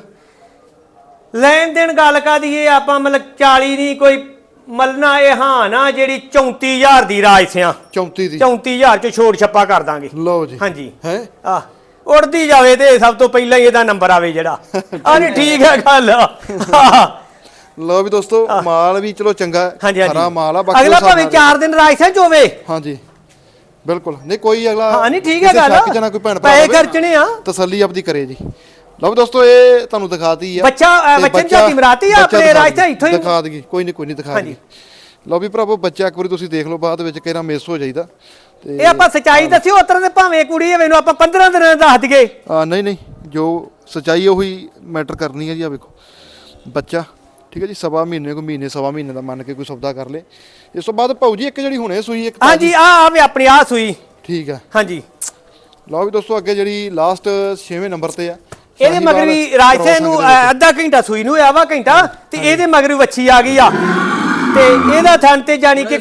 ਲੈਣ ਦੇਣ ਗੱਲ ਕਾਦੀ ਇਹ ਆਪਾਂ ਮਤਲਬ 40 ਨਹੀਂ ਕੋਈ ਮਲਨਾ ਇਹ ਹਾਂ ਨਾ ਜਿਹੜੀ 34000 ਦੀ ਰਾਜ ਸਿਆਂ। 34 ਦੀ। 34000 ਚ ਛੋੜ ਛੱਪਾ ਕਰ ਦਾਂਗੇ। ਲਓ ਜੀ। ਹਾਂਜੀ। ਹੈ? ਆ ਉੜਦੀ ਜਾਵੇ ਤੇ ਸਭ ਤੋਂ ਪਹਿਲਾਂ ਹੀ ਇਹਦਾ ਨੰਬਰ ਆਵੇ ਜਿਹੜਾ। ਆ ਨਹੀਂ ਠੀਕ ਹੈ ਗੱਲ। ਲਓ ਵੀ ਦੋਸਤੋ ਮਾਲ ਵੀ ਚਲੋ ਚੰਗਾ ਹਰਾ ਮਾਲ ਆ ਬਾਕੀ ਅਗਲਾ ਭਾਵੇਂ ਹਿਸਾਬ ਨਾਲ 4 ਦਿਨ ਰਾਜ ਸਿਆਂ ਚ ਹੋਵੇ ਹਾਂਜੀ। ਬਿਲਕੁਲ। ਨਹੀਂ ਕੋਈ ਅਗਲਾ ਹਾਂ ਨਹੀਂ ਠੀਕ ਹੈ ਗੱਲ। ਸ਼ੱਕ 'ਚ ਨਾ ਕੋਈ ਭੈਣ ਭਰਾ ਪੈਸੇ ਖਰਚਣੇ ਆ। ਤਸੱਲੀ ਆਪਦੀ ਕਰੇ ਜੀ। ਲਓ ਦੋਸਤੋ ਇਹ ਤੁਹਾਨੂੰ ਦਿਖਾਤੀ ਆ। ਬੱਚਾ, ਅ, ਤੇ ਬੱਚੇ ਨੂੰ ਬੱਚਾ- ਝਾਤੀ ਮਰਾਤੀ ਆ ਆਪਣੇ ਰਾਜ ਤੇ ਇੱਥੋਂ ਹੀ? ਦਿਖਾ ਦਈਏ। ਕੋਈ ਨਹੀਂ ਕੋਈ ਨਹੀਂ ਦਿਖਾ। ਦਈਏ। ਲਓ ਵੀ ਭਰਾਵੋ ਬੱਚਾ ਇੱਕ ਵਾਰੀ ਤੁਸੀਂ ਦੇਖ ਲਓ ਬਾਅਦ ਵਿੱਚ ਕਿਹੜਾ ਮਿਸ ਹੋ ਜਾਈਦਾ। ਤੇ ਇਹ ਆਪਾਂ ਸਚਾਈ ਦੱਸਿਓ ਉਤਰ ਦੇ ਭਾਵੇਂ ਕੁੜੀ ਹੋਵੇ ਨੂੰ ਆਪਾਂ 15 ਦਿਨਾਂ ਦਾ ਦੱਸ ਦਈਏ ਨਹੀਂ ਨਹੀਂ। ਜੋ ਸਚਾਈ ਉਹੀ ਮੈਟਰ ਕਰਨੀ ਹੈ ਜੀ ਆ ਵੇਖੋ। ਬੱਚਾ। ਠੀਕ ਹੈ ਜੀ ਸਵਾ ਮਹੀਨੇ ਕੋ ਮਹੀਨੇ ਸਵਾ ਮਹੀਨੇ ਦਾ ਮੰਨ ਕੇ ਕੋਈ ਸੌਦਾ ਕਰ ਲੇ। ਇਸ ਤੋਂ ਬਾਅਦ ਭਾਊ ਜੀ ਇੱਕ ਜਿਹੜੀ ਹੁਣੇ ਸੂਈ ਇੱਕ ਹਾਂਜੀ ਆ ਆਵੇ ਆਪਣੀ ਆ ਸੂਈ। ਠੀਕ ਹੈ। ਹਾਂਜੀ। ਲਓ ਵੀ ਦੋਸਤੋ ਅੱਗੇ ਜਿਹੜੀ ਲਾਸਟ 6ਵੇਂ ਨੰਬਰ ਤੇ ਆ ਇਹਦੇ ਮਗਰ ਵੀ cross ਨੂੰ ਅੱਧਾ ਘੰਟਾ ਸੂਈ ਨੂੰ ਹੋਇਆ ਵਾ ਘੰਟਾ ਤੇ ਇਹਦੇ ਮਗਰ ਵੀ ਵੱਛੀ ਆ ਗਈ ਆ। ਤੇ ਇਹਦਾ ਥਣ ਤੇ ਜਾਨੀ ਕਿ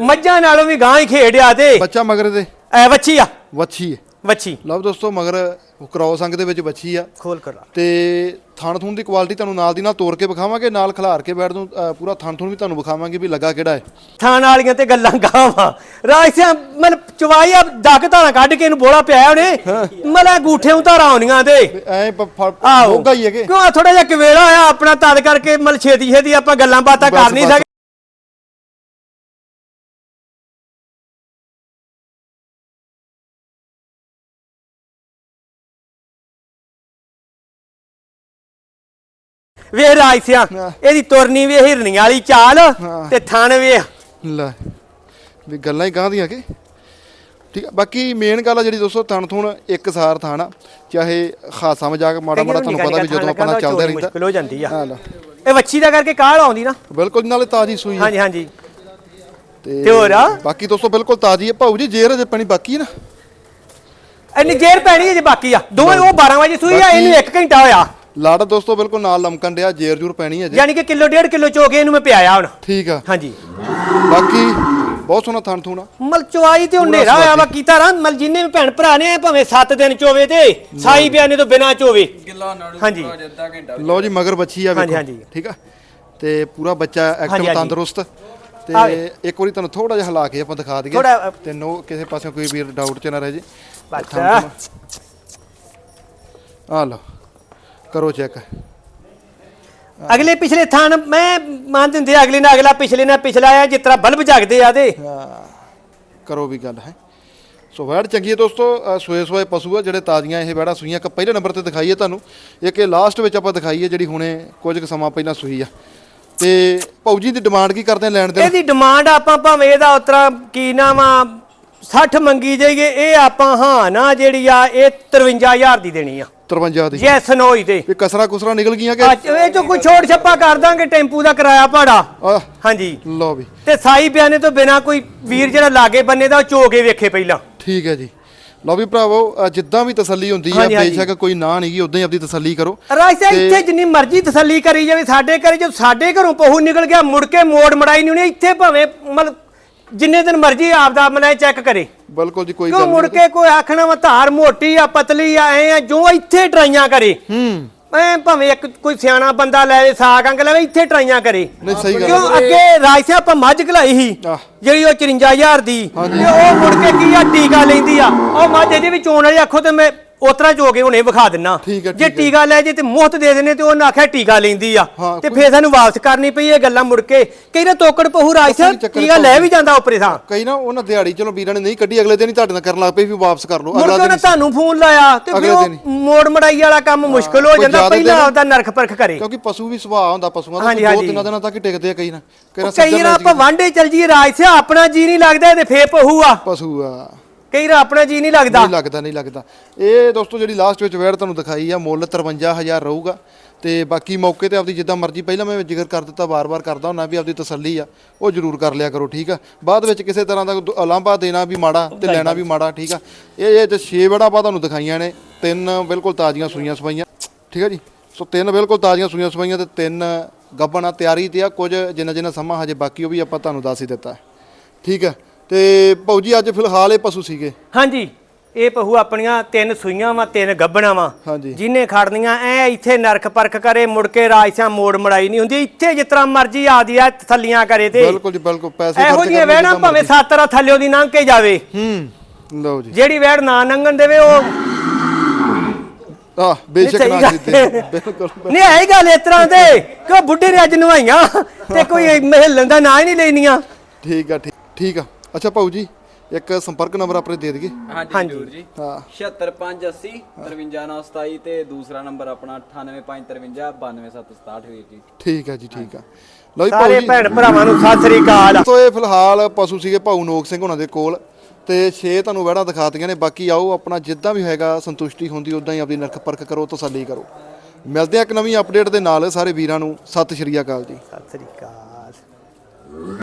ਮੱਝਾਂ ਨਾਲੋਂ ਵੀ ਗਾਂ ਹੀ ਖੇਡਿਆ ਤੇ। ਬੱਚਾ ਮਗਰ ਦੇ ਐ ਵੱਛੀ ਆ। ਵੱਛੀ ਹੈ ਵੱਛੀ। ਲਓ ਦੋਸਤੋ ਮਗਰ ਕ੍ਰੋਸ ਅੰਗ ਦੇ ਵਿੱਚ ਵੱਛੀ ਆ। ਖੋਲ ਕਰ ਲਾ। ਤੇ ਥਣ ਥੂਣ ਦੀ ਕੁਆਲਿਟੀ ਤੁਹਾਨੂੰ ਨਾਲ ਦੀ ਨਾਲ ਤੋੜ ਕੇ ਵਿਖਾਵਾਂਗੇ ਨਾਲ ਖਿਲਾਰ ਕੇ ਬੈਠ ਨੂੰ ਅ, ਪੂਰਾ ਥਣ ਥੂਣ ਵੀ ਤੁਹਾਨੂੰ ਵਿਖਾਵਾਂਗੇ ਵੀ ਲੱਗਾ ਕਿਹੜਾ ਹੈ। ਥਾਣ ਵਾਲੀਆਂ ਤੇ ਗੱਲਾਂ ਗਾਵਾਂ ਰਾਜਸਿਆਂ ਮਤਲਬ ਚਵਾਈ ਆ ਡੱਕ ਧਾਰਾਂ ਕੱਢ ਕੇ ਇਹਨੂੰ ਬੋਲਾ ਪਿਆ ਉਹਨੇ। ਮਤਲਬ ਗੂਠੇ ਉਤਾਰਾਂ ਆਉਣੀਆਂ ਤੇ। ਐ ਆਹੋ। ਮੋਗਾ ਹੀ ਹੈਗੇ। ਕਿਉਂ? ਥੋੜਾ ਜਿਹਾ ਕਵੇਲਾ ਆ ਆਪਣਾ ਤਦ ਕਰਕੇ ਮਤਲਬ ਛੇਤੀ ਛੇਤੀ ਆਪਾਂ ਗੱਲਾਂ ਬਾਤਾਂ ਕਰ ਨਹੀਂ ਵੇ ਰਾਜਸਿਆ ਹਾਂ। ਇਹਦੀ ਤੁਰਨੀ ਵੇ ਹਿਰਨੀ ਵਾਲੀ ਚਾਲ ਹਾਂ। ਤੇ ਥਣ ਵੇ ਲੈ ਵੀ ਗੱਲਾਂ ਹੀ ਕਾਹਦੀਆਂ ਕਿ? ਠੀਕ ਆ ਬਾਕੀ ਮੇਨ ਗੱਲ ਆ ਜਿਹੜੀ ਦੋਸਤੋ ਥਣ ਥੁਣ ਇੱਕ ਸਾਰ ਥਣ ਆ ਚਾਹੇ ਖਾਸਾ ਮਜ਼ਾਕ ਮਾੜਾ ਮਾੜਾ ਤੁਹਾਨੂੰ ਪਤਾ ਵੀ ਜਦੋਂ ਆਪਾਂ ਨਾਲ ਚੱਲਦਾ ਰਹਿੰਦਾ। ਮੁਸ਼ਕਿਲ ਹੋ ਜਾਂਦੀ ਆ। ਹਾਂ ਲੈ ਇਹ ਵੱਛੀ ਦਾ ਕਰਕੇ ਕਾਲ ਆਉਂਦੀ ਨਾ? ਬਿਲਕੁਲ ਨਾਲੇ ਤਾਜੀ ਸੂਈ ਆ। ਹਾਂਜੀ ਹਾਂਜੀ। ਤੇ ਹੋਰ ਆ? ਬਾਕੀ ਦੋਸਤੋ ਬਿਲਕੁਲ ਤਾਜੀ ਹੈ ਭਾਊ ਜੀ ਜੇਰ ਅਜੇ ਪਾਣੀ ਬਾਕੀ ਹੈ ਨਾ? ਇੰਨੀ ਜੇਰ ਪੈਣੀ ਜੇ ਬਾਕੀ ਆ। ਦੋਵੇਂ ਉਹ 12 ਵਜੇ ਸੂਈ ਆ ਬਾਕੀ- ਇਹਨੂੰ 1 ਘੰਟਾ ਹੋਇਆ। ਲਾੜ ਦੋਸਤੋ ਬਿਲਕੁਲ ਨਾਲ ਲਮਕਣ ਡਿਆ ਜੇਰ ਜੂਰ ਪੈਣੀ ਹੈ ਜੀ। ਯਾਨੀ ਕਿ ਕਿਲੋ ਡੇਢ ਕਿਲੋ ਚੋਕੇ ਇਹਨੂੰ ਮੈਂ ਪਿਆਇਆ ਹੁਣ। ਠੀਕ ਆ। ਹਾਂਜੀ। ਬਾਕੀ ਬਹੁਤ ਸੋਹਣਾ ਥਣ ਥੂਣਾ। ਮਲ ਚਵਾਈ ਤੇ ਪੂਰਾ ਹਨੇਰਾ ਹੋਇਆ ਵਾ। ਕੀਤਾ ਰਾਂ ਮਲ ਜਿੰਨੇ ਵੀ ਭੈਣ ਭਰਾ ਨੇ ਭਾਵੇਂ 7 ਦਿਨ ਚੋਵੇ ਤੇ ਸਾਈ ਬਿਆਨੇ ਤੋਂ ਬਿਨਾ ਚੋਵੇ। ਨਾੜੂ ਹਾਂਜੀ। ਪੂਰਾ ਅੱਧਾ ਘੰਟਾ ਲਓ ਜੀ ਮਗਰ ਬੱਚੀ ਆ ਹਾਂਜੀ, ਵੇਖੋ। ਹਾਂਜੀ। ਠੀਕ ਆ? ਤੇ ਪੂਰਾ ਬੱਚਾ ਹਾਂਜੀ, ਐਕਟਿਵ ਹਾਂਜੀ। ਤੰਦਰੁਸਤ। ਤੇ ਆਵੇ। ਇੱਕ ਵਾਰੀ ਤੁਹਾਨੂੰ ਥੋੜਾ ਜਿਹਾ ਹਿਲਾ ਕੇ ਆਪਾਂ ਦਿਖਾ ਦਈਏ। ਥੋੜ੍ਹਾ, ਅ, ਤੇ ਨੋ ਕਿਸੇ ਪਾਸੇ ਕੋਈ ਵੀ ਡਾਊਟ ਚ ਨਾ ਰਹਿ ਜੇ। ਬਸ। ਆ ਲਓ। ਕਰੋ ਚੈੱਕ। ਅਗਲੇ ਪਿਛਲੇ ਥਾਨ ਮੈਂ ਮੰਨ ਦਿੰਦੇ ਆ, ਅਗਲੇ ਨਾਲ ਅਗਲਾ ਪਿਛਲੇ ਨਾਲ ਪਿਛਲਾ ਆ ਜਿਸ ਤਰ੍ਹਾਂ ਬਲਬ ਜਗਦੇ ਆ ਤੇ ਕਰੋ ਵੀ ਗੱਲ ਹੈ। ਸੋ ਵੈੜ ਚੰਗੀ ਹੈ ਦੋਸਤੋ ਸੋਏ ਸੋਏ ਪਸ਼ੂ ਆ ਜਿਹੜੇ ਤਾਜ਼ੀਆਂ ਇਹ ਵੈੜਾਂ ਸੂਈਆਂ। ਕ ਪਹਿਲੇ ਨੰਬਰ ਤੇ ਦਿਖਾਈਏ ਤੁਹਾਨੂੰ ਇੱਕ ਇਹ ਲਾਸਟ ਵਿੱਚ ਆਪਾਂ ਦਿਖਾਈਏ ਜਿਹੜੀ ਹੁਣੇ ਕੁਝ ਕੁ ਸਮਾਂ ਪਹਿਲਾਂ ਸੂਈ ਆ। ਤੇ ਭਾਊ ਜੀ ਦੀ ਡਿਮਾਂਡ ਕੀ ਕਰਦੇ ਆ ਲੈਣ ਦੇ ਇਹਦੀ ਡਿਮਾਂਡ ਆਪਾਂ ਭਾਵੇਂ ਇਹਦਾ ਉਤਰਾ ਕੀ ਨਾਮ ਆ 60 ਮੰਗੀ ਜਾਈਏ ਇਹ ਆਪਾਂ ਹਾਂ ਨਾ ਜਿਹੜੀ ਆ ਇਹ 53000 ਦੀ ਦੇਣੀ ਆ। 53 ਦੀ। ਯੈਸ ਨੋ ਹੀ ਤੇ ਵੀ ਕਸਰਾ ਕੁਸਰਾ ਨਿਕਲ ਗਈਆਂ ਕਿ ਅੱਜ ਇਹ ਚੋਂ ਕੋਈ ਛੋੜ ਛੱਪਾ ਕਰ ਦਾਂਗੇ ਟੈਂਪੂ ਦਾ ਕਿਰਾਇਆ ਭਾੜਾ। ਹਾਂਜੀ। ਲਓ ਵੀ। ਤੇ ਸਾਈ ਬਿਆਨੇ ਤੋਂ ਬਿਨਾ ਕੋਈ ਵੀਰ ਜਿਹੜਾ ਲਾਗੇ ਬੰਨੇ ਦਾ ਉਹ ਚੋ ਕੇ ਵੇਖੇ ਪਹਿਲਾਂ। ਠੀਕ ਹੈ ਜੀ। ਲਓ ਵੀ ਭਰਾਵੋ ਅ, ਜਿੱਦਾਂ ਵੀ ਤਸੱਲੀ ਹੁੰਦੀ ਹੈ ਹਾਂਜੀ, ਹਾਂਜੀ। ਬੇਸ਼ੱਕ ਕੋਈ ਨਾ ਨਹੀਂਗੀ ਉਦਾਂ ਹੀ ਆਪਦੀ ਤਸੱਲੀ ਕਰੋ। ਰਾਜ ਸਾਹਿਬ ਤੇ- ਇੱਥੇ ਜਿੰਨੀ ਮਰਜ਼ੀ ਤਸੱਲੀ ਕਰੀ ਜਾਵੇ ਸਾਡੇ ਘਰੇ ਜਦੋਂ ਸਾਡੇ ਘਰੋਂ ਪਹੂ ਨਿਕਲ ਗਿਆ ਮੁੜ ਕੇ ਮੋੜ ਮੜਾਈ ਨਹੀਂ ਹੋਣੀ ਇੱਥੇ ਭਾਵੇਂ ਮਤਲਬ ਜਿੰਨੇ ਦਿਨ ਮਰਜ਼ੀ ਆਪਦਾ ਮਨਾਏ ਚੈੱਕ ਕਰੇ ਬਿਲਕੁਲ ਜੀ ਕੋਈ ਕਿਉਂ ਗੱਲ ਮੁੜ ਨਹੀਂ ਕੇ ਕੋਈ ਆਖਣਾ ਵਾ ਧਾਰ ਮੋਟੀ ਆ ਪਤਲੀ ਆ ਐ ਆ ਜੋ ਇੱਥੇ ਟਰਾਈਆਂ ਕਰੇ ਹੂੰ ਐ ਭਾਵੇਂ ਇੱਕ ਕੋਈ ਸਿਆਣਾ ਬੰਦਾ ਲੈ ਸਾਗ ਅੰਗ ਲਵੇ ਇੱਥੇ ਟਰਾਈਆਂ ਕਰੇ ਨਹੀਂ ਸਹੀ ਗੱਲ ਕਿਉਂ। ਅੱਗੇ ਰਾਜ ਸਾਹਿਬ ਆਪਾਂ ਮੱਝ ਘਲਾਈ ਸੀ ਆਹ। ਜਿਹੜੀ ਉਹ 54000 ਦੀ। ਤੇ ਉਹ ਮੁੜ ਕੇ ਕੀ ਆ ਟੀਕਾ ਲੈਂਦੀ ਆ ਉਹ ਮੱਝ ਇਹਦੇ ਵਿੱਚ ਚੋਣ ਵਾਲੀ ਆਖੋ ਤੇ ਮੈਂ ਉਤਰਾ ਜੋ ਕੇ ਹੁਣੇ ਵਿਖਾ ਦਿੰਨਾ। ਠੀਕ ਹੈ, ਜੇ ਠੀਕ ਹੈ। ਟੀਕਾ ਲੈ ਜੇ ਤੇ ਮੁਫਤ ਦੇ ਦੇਣੇ ਤੇ ਉਹਨਾਂ ਆਖਿਆ ਟੀਕਾ ਲੈਂਦੀ ਆ। ਹਾਂ, ਤੇ ਫੇਰ ਸਾਨੂੰ ਵਾਪਸ ਕਰਨੀ ਪਈ ਇਹ ਗੱਲਾਂ ਮੁੜ ਕੇ। ਕਈ ਨਾ ਤੋਕੜ ਪਹੂ ਰਾਜ ਸਾਹਿਬ ਚੱਕਰ ਟੀਕਾ ਲੈ ਵੀ ਜਾਂਦਾ ਉਪਰੇ ਥਾਂ ਕਈ ਨਾ ਉਹਨਾਂ ਦਿਹਾੜੀ ਚਲੋ ਵੀਰਾਂ ਨੇ ਨਹੀਂ ਕੱਢੀ ਅਗਲੇ ਦਿਨ ਹੀ ਤੁਹਾਡੇ ਨਾਲ ਕਰਨ ਲੱਗ ਪਏ ਵੀ ਵਾਪਸ ਕਰ ਲਓ ਮੁੜ ਕੇ ਅਗਲਾ ਉਹਨੇ ਦਿਨ ਤੁਹਾਨੂੰ ਫੋਨ ਲਾਇਆ ਤੇ ਫਿਰ ਅਗਲੇ ਉਹ ਦਿਨ ਹੀ। ਮੋੜ ਮੜਾਈ ਵਾਲਾ ਕੰਮ ਮੁਸ਼ਕਲ ਹੋ ਕੋਈ ਜਾਂਦਾ ਜ਼ਿਆਦਾ ਪਹਿਲਾਂ ਦਿਨ- ਆਪਦਾ ਨਰਖ ਪਰਖ ਕਰੇ। ਕਿਉਂਕਿ ਪਸ਼ੂ ਵੀ ਸੁਭਾਅ ਹੁੰਦਾ ਪਸ਼ੂਆਂ ਦਾ ਹਾਂਜੀ, ਦੋ ਹਾਂਜੀ। ਤਿੰਨਾਂ ਦਿਨਾਂ ਤੱਕ ਹੀ ਟਿਕਦੇ ਆ ਕਈ ਨਾ। ਕਈ ਨਾ ਸੱਜਣ ਆਪਾਂ ਵਾਂਡੇ ਚਲ ਜੀਏ ਰਾਜ ਸੇ ਆਪਣਾ ਜੀ ਨਹੀਂ ਲੱਗਦਾ ਤੇ ਫੇਰ ਪਹੂ ਆ। ਪਸ਼ੂ ਆ। ਕਈ ਨਾ ਆਪਣਾ ਜੀ ਨਹੀਂ ਲੱਗਦਾ। ਨਹੀਂ ਲੱਗਦਾ ਨਹੀਂ ਲੱਗਦਾ। ਇਹ ਦੋਸਤੋ ਜਿਹੜੀ ਲਾਸਟ ਵਿੱਚ ਵੈੜ ਤੁਹਾਨੂੰ ਦਿਖਾਈ ਆ ਮੁੱਲ 53000 ਰਹੂਗਾ। ਤੇ ਬਾਕੀ ਮੌਕੇ ਤੇ ਆਪਦੀ ਜਿੱਦਾਂ ਮਰਜ਼ੀ ਪਹਿਲਾਂ ਮੈਂ ਜ਼ਿਕਰ ਕਰ ਦਿੱਤਾ ਵਾਰ-ਵਾਰ ਕਰਦਾ ਹੁੰਦਾ ਵੀ ਆਪਦੀ ਤਸੱਲੀ ਆ ਉਹ ਜ਼ਰੂਰ ਕਰ ਲਿਆ ਕਰੋ ਠੀਕ ਆ? ਬਾਅਦ ਵਿੱਚ ਕਿਸੇ ਤਰ੍ਹਾਂ ਦਾ ਉਲਾਂਭਾ ਦੇਣਾ ਵੀ ਮਾੜਾ ਤੇ ਲੈਣਾ ਵੀ ਮਾੜਾ ਠੀਕ ਆ? ਇਹ ਇਹ ਤੇ ਛੇ ਵੜਾ ਆਪਾਂ ਤੁਹਾਨੂੰ ਦਿਖਾਈਆਂ ਨੇ ਤਿੰਨ ਬਿਲਕੁਲ ਤਾਜ਼ੀਆਂ ਸੂਈਆਂ ਸਵਾਈਆਂ ਠੀਕ ਆ ਜੀ? ਸੋ ਤਿੰਨ ਬਿਲਕੁਲ ਤਾਜ਼ੀਆਂ ਸੂਈਆਂ ਸਵਾਈਆਂ ਤੇ ਤਿੰਨ ਗੱਬਣਾ ਤਿਆਰੀ ਤੇ ਆ ਕੁਝ ਜਿੰਨਾ ਜਿੰਨਾ ਸਮਾਂ ਹਜੇ ਬਾਕੀ ਉਹ ਵੀ ਆਪਾਂ ਤੁਹਾਨੂੰ ਦੱਸ ਹੀ ਦਿੱਤਾ। ਠੀਕ ਆ? ਤੇ ਭਾਊ ਜੀ ਅੱਜ ਫਿਲਹਾਲ ਇਹ ਪਸ਼ੂ ਸੀਗੇ? ਹਾਂਜੀ ਇਹ ਪਹੂ ਆਪਣੀਆਂ ਤਿੰਨ ਸੂਈਆਂ ਵਾ ਤਿੰਨ ਗੱਬਣਾ ਵਾ। ਹਾਂਜੀ। ਜਿਹਨੇ ਖੜਨੀਆਂ ਐ ਇੱਥੇ ਨਰਕ ਪਰਖ ਕਰੇ ਮੁੜ ਕੇ ਰਾਜਸਾ ਮੋੜ ਮੜਾਈ ਨਹੀਂ ਹੁੰਦੀ। ਇੱਥੇ ਜਿਸ ਤਰ੍ਹਾਂ ਮਰਜ਼ੀ ਆਦੀ ਆ ਥੱਲੀਆਂ ਕਰੇ ਤੇ। ਬਿਲਕੁਲ ਜੀ ਬਿਲਕੁਲ ਪੈਸੇ ਇਹੋ ਖਰਚ ਜਿਹੀਆਂ ਕਰਨੇ ਵਹਿਣਾ ਜਿੱਦਾਂ ਭਾਵੇਂ ਸਾਤਰਾ ਥੱਲਿਓ ਦੀ ਲੰਘ ਕੇ ਜਾਵੇ। ਹੂੰ ਲਓ ਜੀ। ਜਿਹੜੀ ਵਹਿੜ ਨਾ ਲੰਘਣ ਦੇਵੇ ਉਹ ਆ ਬੇਸ਼ੱਕ ਸਹੀ ਨਾ ਗੱਲ। ਬਿਲਕੁਲ ਨਹੀਂ ਹੀ ਗੱਲ ਇਸ ਤਰ੍ਹਾਂ ਦੇ ਕਿ ਉਹ ਬੁੱਢੇ ਨੇ ਅੱਜ ਨਵਾਈਆਂ ਤੇ ਕੋਈ ਮਹਿਲਣ ਦਾ ਨਾਂ ਹੀ ਨਹੀਂ ਲੈਣੀਆਂ। ਠੀਕ ਆ ਠੀਕ ਠੀਕ ਆ। ਅੱਛਾ ਭਾਊ ਜੀ ਇੱਕ ਸੰਪਰਕ ਨੰਬਰ ਆਪਣੇ ਦੇ ਦਈਏ। ਹਾਂਜੀ ਜਰੂਰ ਜੀ। ਹਾਂ। 76580 53927 ਤੇ ਦੂਸਰਾ ਨੰਬਰ ਆਪਣਾ 98553 92767 ਵੀਰ ਜੀ ਠੀਕ ਆ ਜੀ ਠੀਕ ਆ ਲਓ ਜੀ ਭਾਊ ਸਾਰੇ ਜੀ ਭੈਣ ਭਰਾਵਾਂ ਨੂੰ ਸਤਿ ਸ੍ਰੀ ਅਕਾਲ। ਸੋ ਇਹ ਫਿਲਹਾਲ ਪਸ਼ੂ ਸੀਗੇ ਭਾਊ ਨੋਕ ਸਿੰਘ ਉਹਨਾਂ ਦੇ ਕੋਲ। ਤੇ 6 ਤੁਹਾਨੂੰ ਵੜਾ ਦਿਖਾਤੀਆਂ ਨੇ ਬਾਕੀ ਆਓ ਆਪਣਾ ਜਿੱਦਾਂ ਵੀ ਹੋਏਗਾ ਸੰਤੁਸ਼ਟੀ ਹੁੰਦੀ ਉਦਾਂ ਹੀ ਆਪਣੀ ਨਰਖ ਪਰਖ ਕਰੋ ਤਸੱਲੀ ਕਰੋ। ਮਿਲਦੇ ਆ ਇੱਕ ਨਵੀਂ ਅਪਡੇਟ ਦੇ ਨਾਲ ਸਾਰੇ ਵੀਰਾਂ ਨੂੰ। ਸਤਿ ਸ਼੍ਰੀ ਅਕਾਲ ਜੀ। ਸਤਿ ਸ੍ਰੀ ਅਕਾਲ।